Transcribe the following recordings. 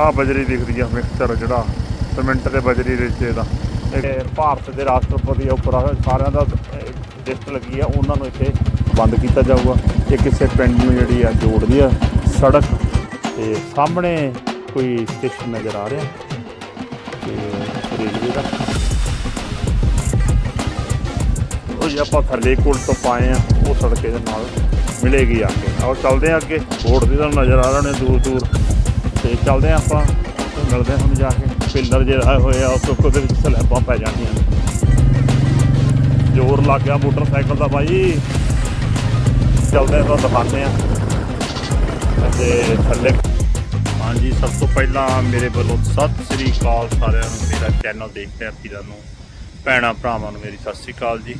ਆ ਬਜਰੀ ਦਿਖਦੀ ਆ ਮਿਕਸਚਰ ਜਿਹੜਾ ਸੀਮੈਂਟ ਤੇ ਬਜਰੀ ਦੇ ਵਿੱਚ ਇਹਦਾ। ਭਾਰਤ ਦੇ ਰਾਸ਼ਟਰਪਤੀ ਉੱਪਰ ਆ, ਸਾਰਿਆਂ ਦਾ ਲਿਸਟ ਲੱਗੀ ਆ ਉਹਨਾਂ ਨੂੰ ਇੱਥੇ ਬੰਦ ਕੀਤਾ ਜਾਊਗਾ। ਇਹ ਕਿਸੇ ਪਿੰਡ ਨੂੰ ਜਿਹੜੀ ਆ ਜੋੜਦੀ ਆ ਸੜਕ। ਤੇ ਸਾਹਮਣੇ ਕੋਈ ਸਟੇਸ਼ਨ ਨਜ਼ਰ ਆ ਰਿਹਾ। ਤੇ ਰੇਲਵੇ ਦਾ। ਉਹ ਜੇ ਆਪਾਂ ਥੱਲੇ ਕੋਲ ਤੋਂ ਪਾਏ ਆ ਉਹ ਸੜਕ ਇਹਦੇ ਨਾਲ ਮਿਲੇਗੀ ਆ ਕੇ। ਆਓ ਚੱਲਦੇ ਆ ਅੱਗੇ। ਬੋਰਡ ਦੀ ਤੁਹਾਨੂੰ ਨਜ਼ਰ ਆ ਰਹੇ ਨੇ ਦੂਰ ਦੂਰ ਤੇ ਚੱਲਦੇ ਆ ਆਪਾਂ ਤੇ ਮਿਲਦੇ ਹਾਂ ਹੁਣ ਜਾ ਕੇ। ਪਿੱਲਰ ਆਏ ਹੋਏ ਆ ਉਸ ਉਹਦੇ ਵਿੱਚ ਸਲੈਬਾਂ ਪੈ ਜਾਣੀਆਂ ਨੇ। ਜ਼ੋਰ ਲੱਗ ਗਿਆ ਮੋਟਰਸਾਈਕਲ ਦਾ ਬਾਈ। ਚੱਲਦੇ ਆ ਤਾਂ ਦਿਖਾਉਂਦੇ ਆ ਤੇ ਥੱਲੇ ਹਾਂਜੀ, ਸਭ ਤੋਂ ਪਹਿਲਾਂ ਮੇਰੇ ਵੱਲੋਂ ਸਤਿ ਸ੍ਰੀ ਅਕਾਲ ਸਾਰਿਆਂ ਨੂੰ, ਮੇਰਾ ਚੈਨਲ ਦੇਖਦੇ ਆ ਵੀਰਾਂ ਨੂੰ, ਭੈਣਾਂ ਭਰਾਵਾਂ ਨੂੰ ਮੇਰੀ ਸਤਿ ਸ੍ਰੀ ਅਕਾਲ ਜੀ।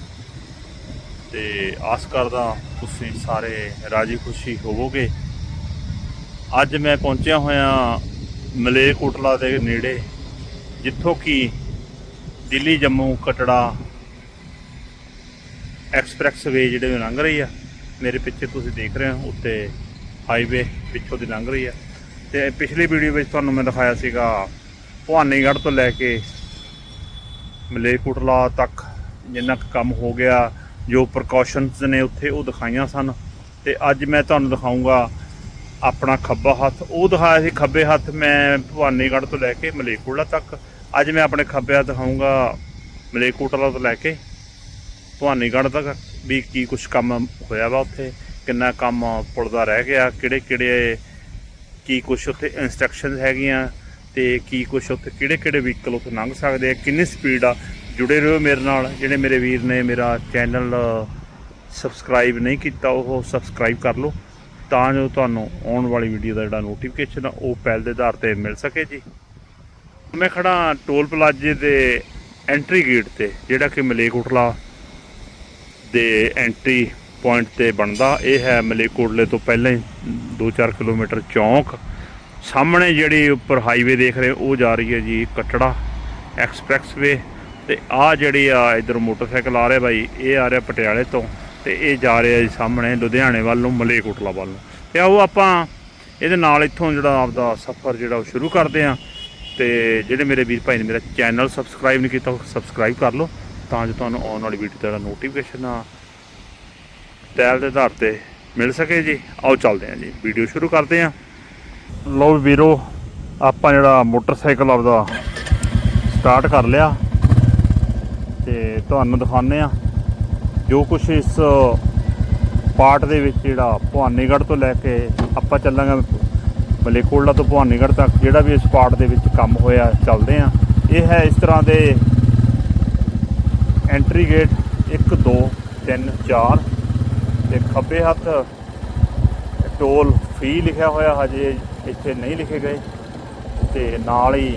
ਤੇ ਆਸ ਕਰਦਾ ਤੁਸੀਂ ਸਾਰੇ ਰਾਜੀ ਖੁਸ਼ੀ ਹੋਵੋਗੇ। ਅੱਜ ਮੈਂ ਪਹੁੰਚਿਆ ਹੋਇਆ ਮਲੇਰਕੋਟਲਾ ਦੇ ਨੇੜੇ, ਜਿੱਥੋਂ ਕਿ ਦਿੱਲੀ ਜੰਮੂ ਕਟੜਾ ਐਕਸਪ੍ਰੈਸ ਵੇ ਜਿਹੜੇ ਲੰਘ ਰਹੀ ਆ। ਮੇਰੇ ਪਿੱਛੇ ਤੁਸੀਂ ਦੇਖ ਰਹੇ ਹੋ, ਉੱਤੇ ਹਾਈਵੇ ਪਿੱਛੋਂ ਦੀ ਲੰਘ ਰਹੀ ਆ। ਤੇ ਪਿਛਲੀ ਵੀਡੀਓ ਵਿੱਚ ਤੁਹਾਨੂੰ ਮੈਂ ਦਿਖਾਇਆ ਸੀਗਾ, ਭਵਾਨੀਗੜ੍ਹ ਤੋਂ ਲੈ ਕੇ ਮਲੇਰਕੋਟਲਾ ਤੱਕ ਜਿੰਨਾ ਕੁ ਕੰਮ ਹੋ ਗਿਆ, ਜੋ ਪ੍ਰੀਕਾਸ਼ਨਸ ਨੇ ਉੱਥੇ ਉਹ ਦਿਖਾਈਆਂ ਸਨ। ਤੇ ਅੱਜ ਮੈਂ ਤੁਹਾਨੂੰ ਦਿਖਾਉਂਗਾ ਆਪਣਾ ਖੱਬਾ ਹੱਥ, ਉਹ ਦਿਖਾਇਆ ਸੀ ਖੱਬੇ ਹੱਥ ਮੈਂ ਭਵਾਨੀਗੜ੍ਹ ਤੋਂ ਲੈ ਕੇ ਮਲੇਰਕੋਟਲਾ ਤੱਕ। ਅੱਜ ਮੈਂ ਆਪਣੇ ਖੱਬੇ ਹੱਥ ਦਿਖਾਉਂਗਾ ਮਲੇਕੋਟਲਾ ਤੋਂ ਲੈ ਕੇ ਭਵਾਨੀਗੜ੍ਹ ਤੱਕ ਵੀ ਕੀ ਕੁਝ ਕੰਮ ਹੋਇਆ ਵਾ ਉੱਥੇ, ਕਿੰਨਾ ਕੰਮ ਪੁਲ ਦਾ ਰਹਿ ਗਿਆ, ਕਿਹੜੇ ਕਿਹੜੇ ਕੀ ਕੁਝ ਉੱਥੇ ਇਨਸਟਰਕਸ਼ਨਸ ਹੈਗੀਆਂ ਤੇ ਕੀ ਕੁਝ ਉੱਥੇ ਕਿਹੜੇ ਕਿਹੜੇ ਵਹੀਕਲ ਉੱਥੇ ਲੰਘ ਸਕਦੇ ਆ, ਕਿੰਨੀ ਸਪੀਡ ਆ। ਜੁੜੇ ਰਹੋ ਮੇਰੇ ਨਾਲ, ਜਿਹੜੇ ਮੇਰੇ ਵੀਰ ਨੇ ਮੇਰਾ ਚੈਨਲ ਸਬਸਕ੍ਰਾਈਬ ਨਹੀਂ ਕੀਤਾ, ਉਹ ਸਬਸਕ੍ਰਾਈਬ ਕਰ ਲਓ। ਤਾਂ ਜੋ ਤੁਹਾਨੂੰ ਆਉਣ ਵਾਲੀ ਵੀਡੀਓ ਦਾ ਜਿਹੜਾ ਨੋਟੀਫਿਕੇਸ਼ਨ ਆ, ਉਹ ਪਹਿਲ ਦੇ ਆਧਾਰ ਤੇ ਮਿਲ ਸਕੇ ਜੀ। ਮੈਂ ਖੜਾ ਟੋਲ ਪਲਾਜ਼ੇ ਦੇ ਐਂਟਰੀ ਗੇਟ ਤੇ, ਜਿਹੜਾ ਕਿ ਮਲੇਕੋਟਲਾ ਦੇ ਐਂਟਰੀ ਪੁਆਇੰਟ ਤੇ ਬਣਦਾ। ਇਹ ਹੈ ਮਲੇਕੋਟਲੇ ਤੋਂ ਪਹਿਲਾਂ ਹੀ 2-4 ਕਿਲੋਮੀਟਰ ਚੌਂਕ। ਸਾਹਮਣੇ ਜਿਹੜੀ ਉੱਪਰ ਹਾਈਵੇ ਦੇਖ ਰਹੇ ਉਹ ਜਾ ਰਹੀ ਹੈ ਜੀ ਕਟੜਾ ਐਕਸਪ੍ਰੈਸਵੇ ਤੇ ਆ ਜਿਹੜੀ ਆ ਇਧਰ ਮੋਟਰਸਾਈਕਲ ਆ ਰਿਹਾ ਬਾਈ, ਇਹ ਆ ਰਿਹਾ ਪਟਿਆਲੇ ਤੋਂ। ਤੇ ਇਹ ਜਾ ਰਿਹਾ ਜੀ ਸਾਹਮਣੇ ਲੁਧਿਆਣੇ ਵੱਲ ਨੂੰ, ਮਲੇਕੋਟਲਾ ਵੱਲ ਨੂੰ। ਤੇ ਆਓ ਆਪਾਂ ਇਹਦੇ ਨਾਲ ਇੱਥੋਂ ਜਿਹੜਾ ਆਪਦਾ ਸਫ਼ਰ ਜਿਹੜਾ ਉਹ ਸ਼ੁਰੂ ਕਰਦੇ ਆ ਤੇ ਜਿਹੜੇ ਮੇਰੇ ਵੀਰ ਭਾਈ ਨੇ ਮੇਰਾ ਚੈਨਲ ਸਬਸਕ੍ਰਾਈਬ ਨਹੀਂ ਕੀਤਾ, ਉਹ ਸਬਸਕ੍ਰਾਈਬ ਕਰ ਲਓ, ਤਾਂ ਜੋ ਤੁਹਾਨੂੰ ਆਉਣ ਵਾਲੀ ਵੀਡੀਓ ਦਾ ਨੋਟੀਫਿਕੇਸ਼ਨ ਆ ਟੈਲ ਦੇ ਆਧਾਰ ਤੇ ਮਿਲ ਸਕੇ ਜੀ। ਆਓ ਚੱਲਦੇ ਹਾਂ ਜੀ ਵੀਡੀਓ ਸ਼ੁਰੂ ਕਰਦੇ ਹਾਂ। ਲਓ ਵੀਰੋ, ਆਪਾਂ ਜਿਹੜਾ ਮੋਟਰਸਾਈਕਲ ਆਪਦਾ ਸਟਾਰਟ ਕਰ ਲਿਆ। ਤੇ ਤੁਹਾਨੂੰ ਦਿਖਾਉਂਦੇ ਆ ਜੋ ਕੁਝ ਇਸ ਪਾਰਟ ਦੇ ਵਿੱਚ ਜਿਹੜਾ ਭਵਾਨੀਗੜ੍ਹ ਤੋਂ ਲੈ ਕੇ ਆਪਾਂ ਚੱਲਾਂਗੇ, ਮਲੇਕੋਟਲਾ ਤੋਂ ਭਵਾਨੀਗੜ੍ਹ ਤੱਕ ਜਿਹੜਾ ਵੀ ਇਸ ਪਾਰਟ ਦੇ ਵਿੱਚ ਕੰਮ ਹੋਇਆ, ਚੱਲਦੇ ਆ ਇਹ ਹੈ ਇਸ ਤਰ੍ਹਾਂ ਦੇ ਐਂਟਰੀ ਗੇਟ 1 2 3 4 ਤੇ ਖੱਬੇ ਹੱਥ ਟੋਲ ਫੀ ਲਿਖਿਆ ਹੋਇਆ, ਹਜੇ ਇੱਥੇ ਨਹੀਂ ਲਿਖੇ ਗਏ ਤੇ ਨਾਲ ਹੀ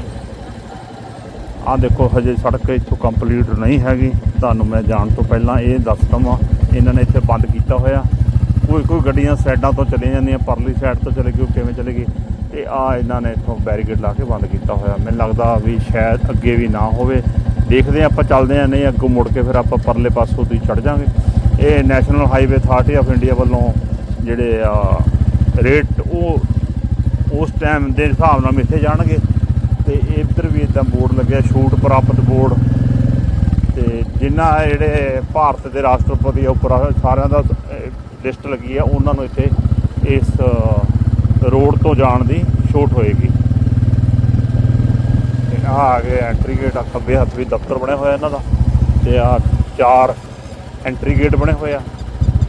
ਆ ਦੇਖੋ, ਹਜੇ ਸੜਕ ਇੱਥੋਂ ਕੰਪਲੀਟ ਨਹੀਂ ਹੈਗੀ। ਤੁਹਾਨੂੰ ਮੈਂ ਜਾਣ ਤੋਂ ਪਹਿਲਾਂ ਇਹ ਦੱਸ ਦਵਾਂ। ਇਹਨਾਂ ਨੇ ਇੱਥੇ ਬੰਦ ਕੀਤਾ ਹੋਇਆ। ਕੋਈ ਕੋਈ ਗੱਡੀਆਂ ਸਾਈਡਾਂ ਤੋਂ ਚਲੇ ਜਾਂਦੀਆਂ, ਪਰਲੀ ਸਾਈਡ ਤੋਂ ਚਲੇ ਗਈ ਉਹ ਕਿਵੇਂ ਚਲੇ ਗਈ ਤੇ ਆ ਇਹਨਾਂ ਨੇ ਇੱਥੋਂ ਬੈਰੀਕੇਡ ਲਾ ਕੇ ਬੰਦ ਕੀਤਾ ਹੋਇਆ। ਮੈਨੂੰ ਲੱਗਦਾ ਵੀ ਸ਼ਾਇਦ ਅੱਗੇ ਵੀ ਨਾ ਹੋਵੇ। ਦੇਖਦੇ ਹਾਂ, ਆਪਾਂ ਚੱਲਦੇ ਹਾਂ, ਨਹੀਂ ਅੱਗੋਂ ਮੁੜ ਕੇ ਫਿਰ ਆਪਾਂ ਪਰਲੇ ਪਾਸੋਂ ਦੀ ਚੜ ਜਾਾਂਗੇ ਇਹ National Highway Authority of India ਵੱਲੋਂ ਜਿਹੜੇ ਆ ਰੇਟ ਉਹ ਉਸ ਟਾਈਮ ਦੇ ਹਿਸਾਬ ਨਾਲ ਮਿੱਥੇ ਜਾਣਗੇ। ਤੇ ਇੱਧਰ ਵੀ ਇਦਾਂ ਬੋਰਡ ਲੱਗਿਆ, ਛੂਟ ਪ੍ਰਾਪਤ ਬੋਰਡ। ਤੇ ਜਿਨ੍ਹਾਂ ਜਿਹੜੇ ਭਾਰਤ ਦੇ ਰਾਸ਼ਟਰਪਤੀ ਉੱਪਰ ਸਾਰਿਆਂ ਦਾ ਲਿਸਟ ਲੱਗੀ ਆ, ਉਹਨਾਂ ਨੂੰ ਇੱਥੇ ਇਸ ਰੋਡ ਤੋਂ ਜਾਣ ਦੀ ਛੋਟ ਹੋਏਗੀ। ਆ ਆ ਗਏ ਐਂਟਰੀ ਗੇਟ ਆ ਖੱਬੇ ਹੱਥ ਵੀ ਦਫ਼ਤਰ ਬਣਿਆ ਹੋਇਆ ਇਹਨਾਂ ਦਾ। ਤੇ ਆ ਚਾਰ ਐਂਟਰੀ ਗੇਟ ਬਣੇ ਹੋਏ ਆ।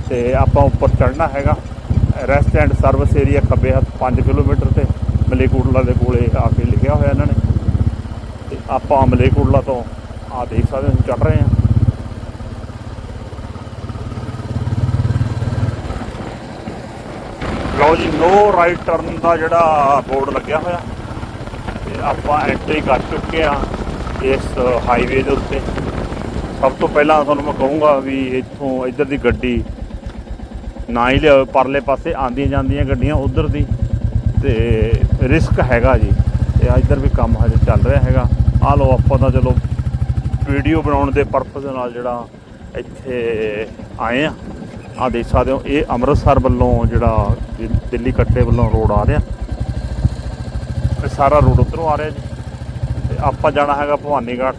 ਤੇ ਆਪਾਂ ਉੱਪਰ ਚੜ੍ਹਨਾ ਹੈਗਾ। ਰੈਸਟ ਐਂਡ ਸਰਵਿਸ ਏਰੀਆ ਖੱਬੇ ਹੱਥ 5 ਕਿਲੋਮੀਟਰ ਤੇ, ਮਲੇਕੋਟਲਾ ਦੇ ਕੋਲੇ ਆ ਕੇ ਲਿਖਿਆ ਹੋਇਆ ਇਹਨਾਂ ਨੇ। ਤੇ ਆਪਾਂ ਮਲੇਕੋਟਲਾ ਤੋਂ ਆ ਦੇਖ ਸਕਦੇ ਹੋ ਚੜ ਰਹੇ ਹਾਂ। ਲਓ ਜੀ ਨੋ ਰਾਈਟ ਟਰਨ ਦਾ ਜਿਹੜਾ ਬੋਰਡ ਲੱਗਿਆ ਹੋਇਆ। ਤੇ ਆਪਾਂ ਐਂਟਰੀ ਕਰ ਚੁੱਕੇ ਆ ਇਸ ਹਾਈਵੇ ਦੇ ਉੱਤੇ। ਸਭ ਤੋਂ ਪਹਿਲਾਂ ਤੁਹਾਨੂੰ ਮੈਂ ਕਹੂੰਗਾ ਵੀ ਇੱਥੋਂ ਇੱਧਰ ਦੀ ਗੱਡੀ ਨਾ ਹੀ ਲਿਆਓ ਪਰਲੇ ਪਾਸੇ ਆਂਦੀਆਂ ਜਾਂਦੀਆਂ ਗੱਡੀਆਂ ਉਧਰ ਦੀ। ਤੇ ਰਿਸਕ ਹੈਗਾ ਜੀ। ਤੇ ਇੱਧਰ ਵੀ ਕੰਮ ਹਜੇ ਚੱਲ ਰਿਹਾ ਹੈਗਾ। ਆ ਲਓ ਆਪਾਂ ਤਾਂ ਚਲੋ ਵੀਡੀਓ ਬਣਾਉਣ ਦੇ ਪਰਪਸ ਨਾਲ ਜਿਹੜਾ ਇੱਥੇ ਆਏ ਆ। ਆ ਦੇਖ ਸਕਦੇ ਹੋ, ਇਹ ਅੰਮ੍ਰਿਤਸਰ ਵੱਲੋਂ ਜਿਹੜਾ ਦਿੱਲੀ ਕੱਟੇ ਵੱਲੋਂ ਰੋਡ ਆ ਰਿਹਾ। ਸਾਰਾ ਰੋਡ ਉਧਰੋਂ ਆ ਰਿਹਾ ਜੀ। ਤੇ ਆਪਾਂ ਜਾਣਾ ਹੈਗਾ ਭਵਾਨੀਗੜ੍ਹ।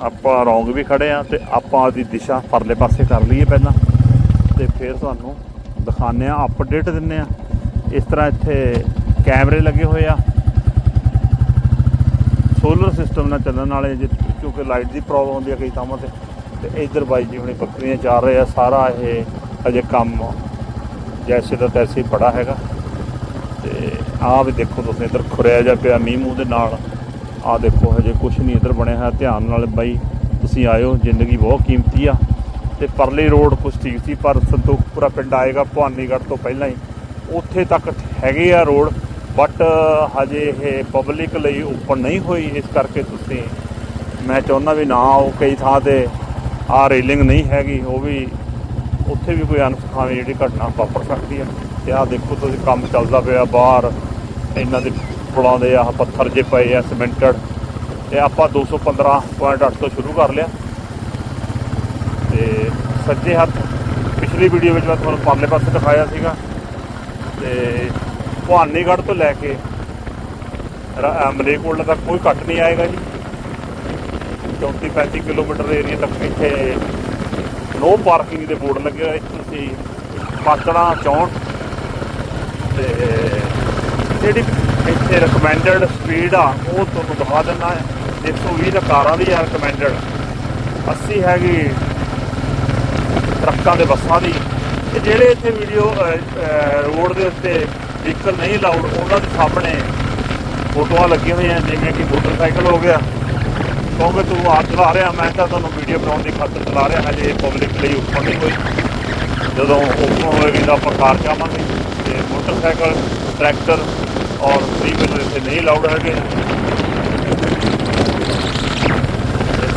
ਆਪਾਂ ਰੌਂਗ ਵੀ ਖੜੇ ਆ ਤੇ ਆਪਾਂ ਉਹਦੀ ਦਿਸ਼ਾ ਪਰਲੇ ਪਾਸੇ ਕਰ ਲਈਏ ਪਹਿਲਾਂ। ਤੇ ਫਿਰ ਤੁਹਾਨੂੰ ਦਿਖਾਉਂਦੇ ਆ ਅਪਡੇਟ ਦਿੰਨੇ ਆ। ਇਸ ਤਰ੍ਹਾਂ ਇੱਥੇ ਕੈਮਰੇ ਲੱਗੇ ਹੋਏ ਆ। ਸੋਲਰ ਸਿਸਟਮ ਨਾਲ ਚੱਲਣ ਵਾਲੇ ਜਿ- ਕਿਉਂਕਿ ਲਾਈਟ ਦੀ ਪ੍ਰੋਬਲਮ ਹੁੰਦੀ ਹੈ ਕਈ ਥਾਵਾਂ ਤੇ ਤੇ ਇਧਰ ਬਾਈ ਜੀ ਹੁਣੇ ਬੱਕਰੀਆਂ ਚਾਰ ਰਹੇ ਆ, ਸਾਰਾ ਇਹ ਅਜੇ ਕੰਮ ਜੈਸੇ ਦਾ ਤੈਸੇ ਹੀ ਬੜਾ ਹੈਗਾ। ਤੇ ਆਹ ਵੀ ਦੇਖੋ ਤੁਸੀਂ ਇਧਰ ਖੁਰਿਆ ਜਾ ਪਿਆ ਮੀਂਹ ਮੂੰਹ ਦੇ ਨਾਲ। ਆਹ ਦੇਖੋ ਹਜੇ ਕੁਝ ਨਹੀਂ ਇਧਰ ਬਣਿਆ ਹੋਇਆ, ਧਿਆਨ ਨਾਲ ਬਾਈ ਤੁਸੀਂ ਆਇਓ, ਜ਼ਿੰਦਗੀ ਬਹੁਤ ਕੀਮਤੀ ਆ। ਤੇ ਪਰਲੇ ਰੋਡ ਕੁਛ ਠੀਕ ਸੀ, ਪਰ ਸੰਤੋਖਪੁਰਾ ਪਿੰਡ ਆਏਗਾ, ਭਵਾਨੀਗੜ੍ਹ ਤੋਂ ਪਹਿਲਾਂ ਹੀ। ਉੱਥੇ ਤੱਕ ਹੈਗੇ ਆ ਰੋਡ ਬਟ ਹਜੇ ਇਹ ਪਬਲਿਕ ਲਈ ਓਪਨ ਨਹੀਂ ਹੋਈ, ਇਸ ਕਰਕੇ ਤੁਸੀਂ, ਮੈਂ ਚਾਹੁੰਦਾ ਵੀ ਨਾ ਆਓ, ਕਈ ਥਾਂ ਤੇ ਆ ਰੇਲਿੰਗ ਨਹੀਂ ਹੈਗੀ, ਉਹ ਵੀ ਉੱਥੇ ਵੀ ਕੋਈ ਅਨਸਖਾਵੀ ਜਿਹੜੀ ਘਟਨਾ ਵਾਪਰ ਸਕਦੀ ਹੈ ਤੇ ਆਹ ਦੇਖੋ ਤੁਸੀਂ ਕੰਮ ਚੱਲਦਾ ਪਿਆ ਬਾਹਰ, ਇਹਨਾਂ ਦੇ ਪੁਲਾਂ ਦੇ ਆਹ ਪੱਥਰ ਜੇ ਪਏ ਆ ਸਿਮੈਂਟਡ ਤੇ ਆਪਾਂ 215.8 ਤੋਂ ਸ਼ੁਰੂ ਕਰ ਲਿਆ। ਤੇ ਸੱਜੇ ਹੱਥ, ਪਿਛਲੀ ਵੀਡੀਓ ਵਿੱਚ ਮੈਂ ਤੁਹਾਨੂੰ ਪਰਲੇ ਪਾਸੇ ਦਿਖਾਇਆ ਸੀਗਾ। ਤੇ ਭਵਾਨੀਗੜ੍ਹ ਤੋਂ ਲੈ ਕੇ ਮਲੇਕੋਟਲਾ ਤੱਕ ਕੋਈ ਘੱਟ ਨਹੀਂ ਆਏਗਾ ਜੀ। 34 35 ਕਿਲੋਮੀਟਰ ਦੇ ਏਰੀਆ ਤੱਕ ਇੱਥੇ ਨੋ ਪਾਰਕਿੰਗ ਦੇ ਬੋਰਡ ਲੱਗੇ ਹੋਏ ਤੁਸੀਂ ਪਾਤੜਾ ਚੌਂਕ ਤੇ ਜਿਹੜੀ ਇੱਥੇ ਰეკਮੈਂਡਡ ਸਪੀਡ ਆ, ਉਹ ਤੁਹਾਨੂੰ ਦਿਖਾ ਦਿੰਦਾ ਹੈ। 120 ਦਾ ਕਾਰਾਂ ਦੀ ਹੈ ਰეკਮੈਂਡਡ 80 ਹੈਗੀ ਟਰੱਕਾਂ ਦੇ ਬੱਸਾਂ ਦੀ। ਤੇ ਜਿਹੜੇ ਇੱਥੇ ਵੀਡੀਓ ਰੋਡ ਦੇ ਉੱਤੇ ਵਹੀਕਲ ਨਹੀਂ ਲਾਉਡ ਉਹਨਾਂ ਦੇ ਸਾਹਮਣੇ ਫੋਟੋਆਂ ਲੱਗੀਆਂ ਹੋਈਆਂ, ਜਿਵੇਂ ਕਿ ਮੋਟਰਸਾਈਕਲ ਹੋ ਗਿਆ। ਕਹੋਗੇ ਤੂੰ ਆਪ ਚਲਾ ਰਿਹਾ, ਮੈਂ ਤਾਂ ਤੁਹਾਨੂੰ ਵੀਡੀਓ ਬਣਾਉਣ ਦੀ ਖਾਤਰ ਚਲਾ ਰਿਹਾ, ਹਜੇ ਪਬਲਿਕ ਲਈ ਓਪਨ ਨਹੀਂ ਹੋਈ। ਜਦੋਂ ਓਪਨ ਹੋਏਗੀ ਤਾਂ ਆਪਾਂ ਕਾਰ ਜਾਵਾਂਗੇ, ਤੇ ਮੋਟਰਸਾਈਕਲ, ਟਰੈਕਟਰ ਔਰ ਥ੍ਰੀ ਵੀਲਰ ਇੱਥੇ ਨਹੀਂ ਲਾਉਡ ਹੈਗੇ।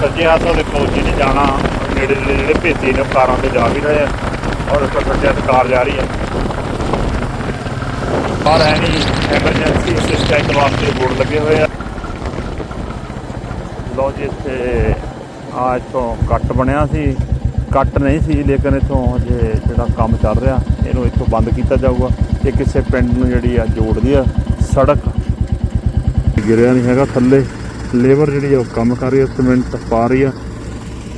ਸੱਜੇ ਹੱਥ ਦੇ ਕੋਲ ਨੇ ਜਾਣਾ, ਨੇੜੇ ਦੇ ਜਿਹੜੇ ਭੇਤੀ ਨੇ ਉਹ ਕਾਰਾਂ ਤੇ ਜਾ ਵੀ ਰਹੇ ਆ, ਔਰ ਉੱਪਰ ਸੱਜੇ ਹੱਥ ਕਾਰ ਜਾ ਰਹੀ ਹੈ ਬਾਹਰ ਹੈ ਨਹੀਂ। ਐਮਰਜੈਂਸੀ ਅਸਿਸਟੈਂਟ ਵਾਸਤੇ ਬੋਰਡ ਲੱਗੇ ਹੋਏ ਆ। ਲੋ ਜੀ, ਇੱਥੇ ਆ ਇੱਥੋਂ ਕੱਟ ਬਣਿਆ ਸੀ। ਕੱਟ ਨਹੀਂ ਸੀ, ਲੇਕਿਨ ਇੱਥੋਂ ਹਜੇ ਜਿਹੜਾ ਕੰਮ ਚੱਲ ਰਿਹਾ, ਇਹਨੂੰ ਇੱਥੋਂ ਬੰਦ ਕੀਤਾ ਜਾਊਗਾ। ਇਹ ਕਿਸੇ ਪਿੰਡ ਨੂੰ ਜਿਹੜੀ ਆ ਜੋੜਦੀ ਆ ਸੜਕ। ਗਿਰਿਆ ਨਹੀਂ ਹੈਗਾ ਥੱਲੇ। ਲੇਬਰ ਜਿਹੜੀ ਆ ਉਹ ਕੰਮ ਕਰ ਰਹੀ ਆ, ਸੀਮੈਂਟ ਪਾ ਰਹੀ ਆ।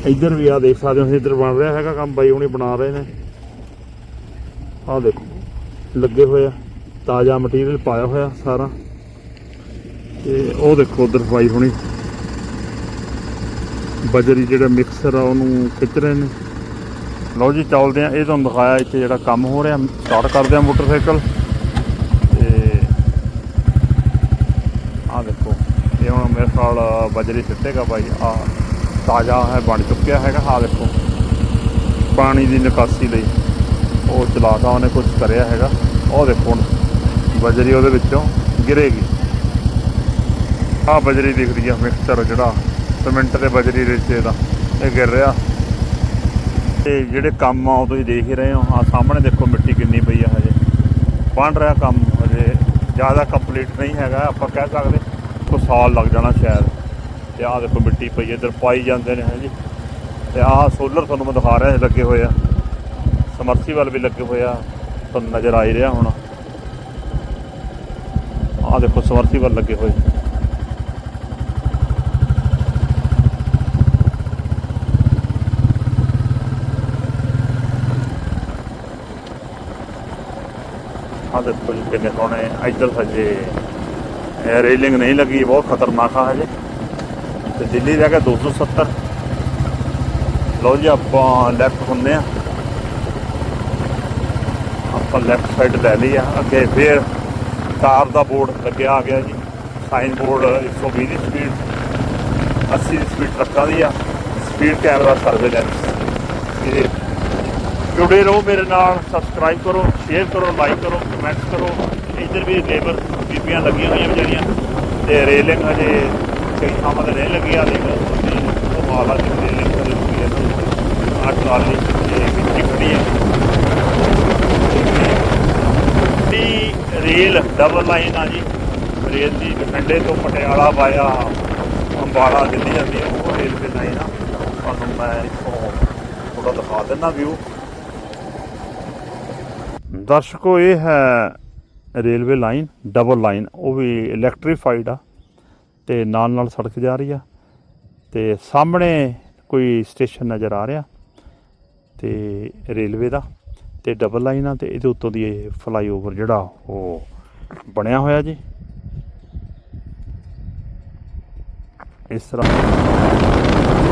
ਇੱਧਰ ਵੀ ਆ ਦੇਖ ਸਕਦੇ ਹੋ, ਇੱਧਰ ਬਣ ਰਿਹਾ ਹੈਗਾ ਕੰਮ, ਬਾਈ ਹੁਣੀ ਬਣਾ ਰਹੇ ਨੇ। ਆਹ ਦੇਖੋ, ਲੱਗੇ ਹੋਏ ਆ। ਤਾਜ਼ਾ ਮਟੀਰੀਅਲ ਪਾਇਆ ਹੋਇਆ ਸਾਰਾ। ਤੇ ਉਹ ਦੇਖੋ ਉਧਰ ਬਾਈ ਹੁਣੀ। ਬਜਰੀ ਜਿਹੜਾ ਮਿਕਸਰ ਆ, ਉਹਨੂੰ ਖਿੱਚ ਰਹੇ ਨੇ। ਲਓ ਜੀ, ਚੱਲਦੇ ਆ ਇਹ ਤੁਹਾਨੂੰ ਦਿਖਾਇਆ ਇੱਥੇ ਜਿਹੜਾ ਕੰਮ ਹੋ ਰਿਹਾ। ਸਟਾਰਟ ਕਰਦੇ ਆ ਮੋਟਰਸਾਈਕਲ। ਤੇ ਆ ਦੇਖੋ, ਇਹ ਹੁਣ ਮੇਰੇ ਖਿਆਲ ਬਜਰੀ ਸਿੱਟੇਗਾ ਬਾਈ। ਆ ਤਾਜ਼ਾ ਹੈ, ਬਣ ਚੁੱਕਿਆ ਹੈਗਾ। ਆ ਦੇਖੋ, ਪਾਣੀ ਦੀ ਨਿਕਾਸੀ ਲਈ ਉਹ ਚਲਾਤਾ, ਉਹਨੇ ਕੁਝ ਕਰਿਆ ਹੈਗਾ। ਉਹ ਦੇਖੋ ਬਜਰੀ ਉਹਦੇ ਵਿੱਚੋਂ ਗਿਰੇਗੀ। ਆ ਬਜਰੀ ਦਿਖ ਰਹੀ ਆ ਮਿਕਸਚਰ ਜਿਹੜਾ, ਸੀਮੈਂਟ ਤੇ ਬਜਰੀ ਰਿਸ਼ਤੇ ਦਾ ਇਹ ਗਿਰ ਰਿਹਾ। ਤੇ ਜਿਹੜੇ ਕੰਮ ਆ ਉਹ ਤੁਸੀਂ ਦੇਖ ਹੀ ਰਹੇ ਹੋ। ਆ ਸਾਹਮਣੇ ਦੇਖੋ ਮਿੱਟੀ ਕਿੰਨੀ ਪਈ ਆ ਹਜੇ। ਬਣ ਰਿਹਾ ਕੰਮ, ਹਜੇ ਜ਼ਿਆਦਾ ਕੰਪਲੀਟ ਨਹੀਂ ਹੈਗਾ, ਆਪਾਂ ਕਹਿ ਸਕਦੇ ਕੋਈ ਸਾਲ ਲੱਗ ਜਾਣਾ ਸ਼ਾਇਦ। ਤੇ ਆਹ ਦੇਖੋ ਮਿੱਟੀ ਪਈ ਇੱਧਰ ਪਾਈ ਜਾਂਦੇ ਨੇ ਹਾਂਜੀ ਤੇ ਆਹ ਸੋਲਰ ਤੁਹਾਨੂੰ ਮੈਂ ਦਿਖਾ ਰਿਹਾ ਲੱਗੇ ਹੋਏ ਆ। ਸਮਰਸੀਬਲ ਵੀ ਲੱਗੇ ਹੋਏ ਆ, ਤੁਹਾਨੂੰ ਨਜ਼ਰ ਆ ਹੀ ਰਿਹਾ ਹੋਣਾ। ਆਹ ਦੇਖੋ ਸਮਰਸੀਬਲ ਲੱਗੇ ਹੋਏ। ਆਹ ਦੇਖੋ ਜੀ ਕਿੰਨੇ ਸੋਹਣੇ, ਇੱਧਰ ਸੱਜੇ ਰੇਲਿੰਗ ਨਹੀਂ ਲੱਗੀ ਬਹੁਤ ਖਤਰਨਾਕ ਆ ਹਜੇ ਤੇ ਦਿੱਲੀ ਦਾ ਹੈਗਾ 270 ਲਓ ਜੀ, ਆਪਾਂ ਲੈਫਟ ਹੁੰਦੇ ਆ ਆਪਾਂ ਲੈਫਟ ਸਾਈਡ ਲੈ ਲਈ ਆ, ਅੱਗੇ ਫੇਰ ਕਾਰ ਦਾ ਬੋਰਡ ਲੱਗਿਆ ਆ ਗਿਆ ਜੀ। ਸਾਈਨ ਬੋਰਡ 120 ਦੀ ਸਪੀਡ 80 ਦੀ ਸਪੀਡ ਟਰੱਕਾਂ ਦੀ ਆ। ਸਪੀਡ ਕੈਮਰਾ ਸਰਵੇਲੈਂਸ ਇਹ ਜੁੜੇ ਰਹੋ ਮੇਰੇ ਨਾਲ ਸਬਸਕ੍ਰਾਈਬ ਕਰੋ ਸ਼ੇਅਰ ਕਰੋ ਲਾਈਕ ਕਰੋ ਕਮੈਂਟਸ ਕਰੋ। ਇੱਧਰ ਵੀ ਲੇਬਰ ਬੀਬੀਆਂ ਲੱਗੀਆਂ ਹੋਈਆਂ ਵਿਚਾਰੀਆਂ ਤੇ ਰੇਲਿੰਗ ਹਜੇ ਕਈ ਥਾਵਾਂ ਤੇ ਨਹੀਂ ਲੱਗੀ ਆ ਦੇਖੋ ਉਹ ਮਾਲਾ ਦੀ ਰੇਲਿੰਗ ਕਦੇ ਲੱਗੀ ਹੈ ਆ। ਟਰਾਲੀ ਤੇ ਖੜੀ ਹੈ ਦੀ ਰੇਲ ਡਬਲ ਲਾਈਨ ਆ ਜੀ। ਰੇਲ ਦੀ ਬਠਿੰਡੇ ਤੋਂ ਪਟਿਆਲਾ ਵਾਇਆ ਅੰਬਾਲਾ ਦਿੱਲੀ ਜਾਂਦੀ ਹੈ ਉਹ ਰੇਲਵੇ ਲਾਈਨ ਆ। ਤੁਹਾਨੂੰ ਮੈਂ ਇੱਥੋਂ ਥੋੜਾ ਦਿਖਾ ਦਿੰਦਾ ਵਿਊ ਦਰਸ਼ਕੋ, ਇਹ ਹੈ ਰੇਲਵੇ ਲਾਈਨ ਡਬਲ ਲਾਈਨ ਉਹ ਵੀ ਇਲੈਕਟ੍ਰੀਫਾਈਡ ਆ ਤੇ ਨਾਲ ਨਾਲ ਸੜਕ ਜਾ ਰਹੀ ਆ ਤੇ ਸਾਹਮਣੇ ਕੋਈ ਸਟੇਸ਼ਨ ਨਜ਼ਰ ਆ ਰਿਹਾ ਤੇ ਰੇਲਵੇ ਦਾ। ਤੇ ਡਬਲ ਲਾਈਨ ਆ ਤੇ ਇਹਦੇ ਉੱਤੋਂ ਦੀ ਇਹ ਫਲਾਈਓਵਰ ਜਿਹੜਾ ਉਹ ਬਣਿਆ ਹੋਇਆ ਜੀ। ਇਸ ਤਰ੍ਹਾਂ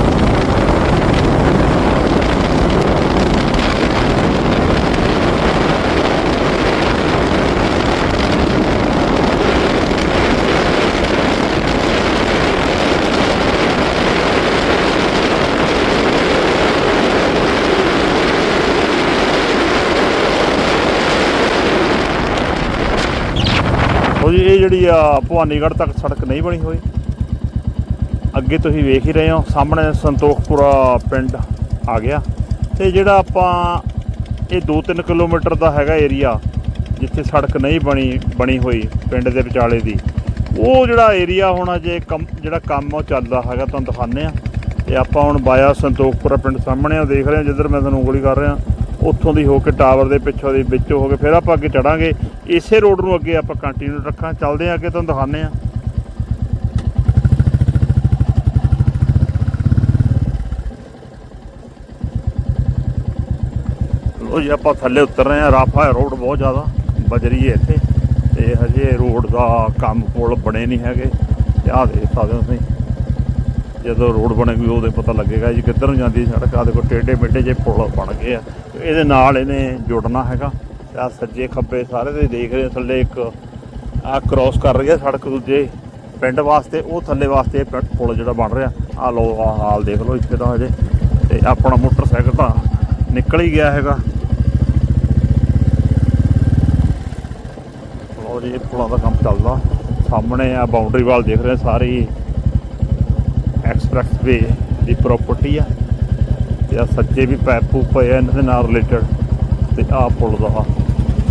ਜਿਹੜੀ ਆ ਭਵਾਨੀਗੜ੍ਹ ਤੱਕ ਸੜਕ ਨਹੀਂ ਬਣੀ ਹੋਈ। ਅੱਗੇ ਤੁਸੀਂ ਵੇਖ ਹੀ ਰਹੇ ਹੋ, ਸਾਹਮਣੇ ਸੰਤੋਖਪੁਰਾ ਪਿੰਡ ਆ ਗਿਆ। ਤੇ ਜਿਹੜਾ ਆਪਾਂ ਇਹ 2-3 ਕਿਲੋਮੀਟਰ ਦਾ ਹੈਗਾ ਏਰੀਆ, ਜਿੱਥੇ ਸੜਕ ਨਹੀਂ ਬਣੀ ਬਣੀ ਹੋਈ ਪਿੰਡ ਦੇ ਵਿਚਾਲੇ ਦੀ, ਉਹ ਜਿਹੜਾ ਏਰੀਆ ਹੁਣ ਅਜੇ ਕੰਮ, ਜਿਹੜਾ ਕੰਮ ਉਹ ਚੱਲਦਾ ਹੈਗਾ, ਤੁਹਾਨੂੰ ਦਿਖਾਉਂਦੇ ਆ ਤੇ ਆਪਾਂ ਹੁਣ ਬਾਇਆ ਸੰਤੋਖਪੁਰਾ ਪਿੰਡ ਸਾਹਮਣੇ ਆ, ਦੇਖ ਰਹੇ ਹਾਂ ਜਿੱਧਰ ਮੈਂ ਤੁਹਾਨੂੰ ਉਂਗਲੀ ਕਰ ਰਿਹਾ। ਉੱਥੋਂ ਦੀ ਹੋ ਕੇ ਟਾਵਰ ਦੇ ਪਿੱਛੋਂ ਦੀ ਵਿੱਚੋਂ ਹੋ ਕੇ, ਫਿਰ ਆਪਾਂ ਅੱਗੇ ਚੜਾਂਗੇ। ਇਸੇ ਰੋਡ ਨੂੰ ਅੱਗੇ ਆਪਾਂ ਕੰਟੀਨਿਊ ਰੱਖਾਂ, ਚੱਲਦੇ ਆ ਅੱਗੇ, ਤੁਹਾਨੂੰ ਦਿਖਾਉਂਦੇ ਆ ਲੋ ਜੀ, ਆਪਾਂ ਥੱਲੇ ਉਤਰ ਰਹੇ ਆ ਰਾਫਾ ਰੋਡ ਬਹੁਤ ਜ਼ਿਆਦਾ ਬਜਰੀ ਹੈ ਇੱਥੇ, ਤੇ ਹਜੇ ਰੋਡ ਦਾ ਕੰਮ ਪੁਲ ਬਣੇ ਨਹੀਂ ਹੈਗੇ, ਤੇ ਆਹ ਦੇਖ ਸਕਦੇ ਹੋ ਤੁਸੀਂ। ਜਦੋਂ ਰੋਡ ਬਣੇਗੀ ਉਹਦੇ ਪਤਾ ਲੱਗੇਗਾ ਜੀ ਕਿੱਧਰ ਨੂੰ ਜਾਂਦੀ ਸੜਕ। ਆ ਦੇਖੋ ਟੇਢੇ ਮੇਢੇ ਜੇ ਪੁਲ ਬਣ ਗਏ ਆ ਇਹਦੇ ਨਾਲ ਇਹਨੇ ਜੁੜਨਾ ਹੈਗਾ। ਆ ਸੱਜੇ ਖੱਬੇ ਸਾਰੇ ਦੇ ਦੇਖ ਰਹੇ ਹੋ, ਥੱਲੇ ਇੱਕ ਆ ਕ੍ਰਾਸ ਕਰ ਰਹੀ ਹੈ ਸੜਕ ਦੂਜੇ ਪਿੰਡ ਵਾਸਤੇ, ਉਹ ਥੱਲੇ ਵਾਸਤੇ ਇਹ ਪੁਲ ਜਿਹੜਾ ਬਣ ਰਿਹਾ। ਆ ਲੋ ਆ ਹਾਲ ਦੇਖ ਲਓ ਇੱਥੇ ਤਾਂ ਹਜੇ। ਤੇ ਆਪਣਾ ਮੋਟਰਸਾਈਕਲ ਤਾਂ ਨਿਕਲ ਹੀ ਗਿਆ ਹੈਗਾ। ਲੋ ਜੀ, ਇਹ ਪੁਲਾਂ ਦਾ ਕੰਮ ਚੱਲਦਾ। ਸਾਹਮਣੇ ਆ ਬਾਉਂਡਰੀ ਵਾਲ ਦੇਖ ਰਹੇ ਸਾਰੀ ਐਕਸਪ੍ਰੈਸ ਵੇ ਦੀ ਪ੍ਰਾਪਰਟੀ ਆ। ਤੇ ਆ ਸੱਜੇ ਵੀ ਪੈਪ ਪੂਪ ਪਏ ਆ, ਇਹਨਾਂ ਦੇ ਨਾਲ ਰਿਲੇਟਡ ਤੇ ਆ ਪੁਲ ਦਾ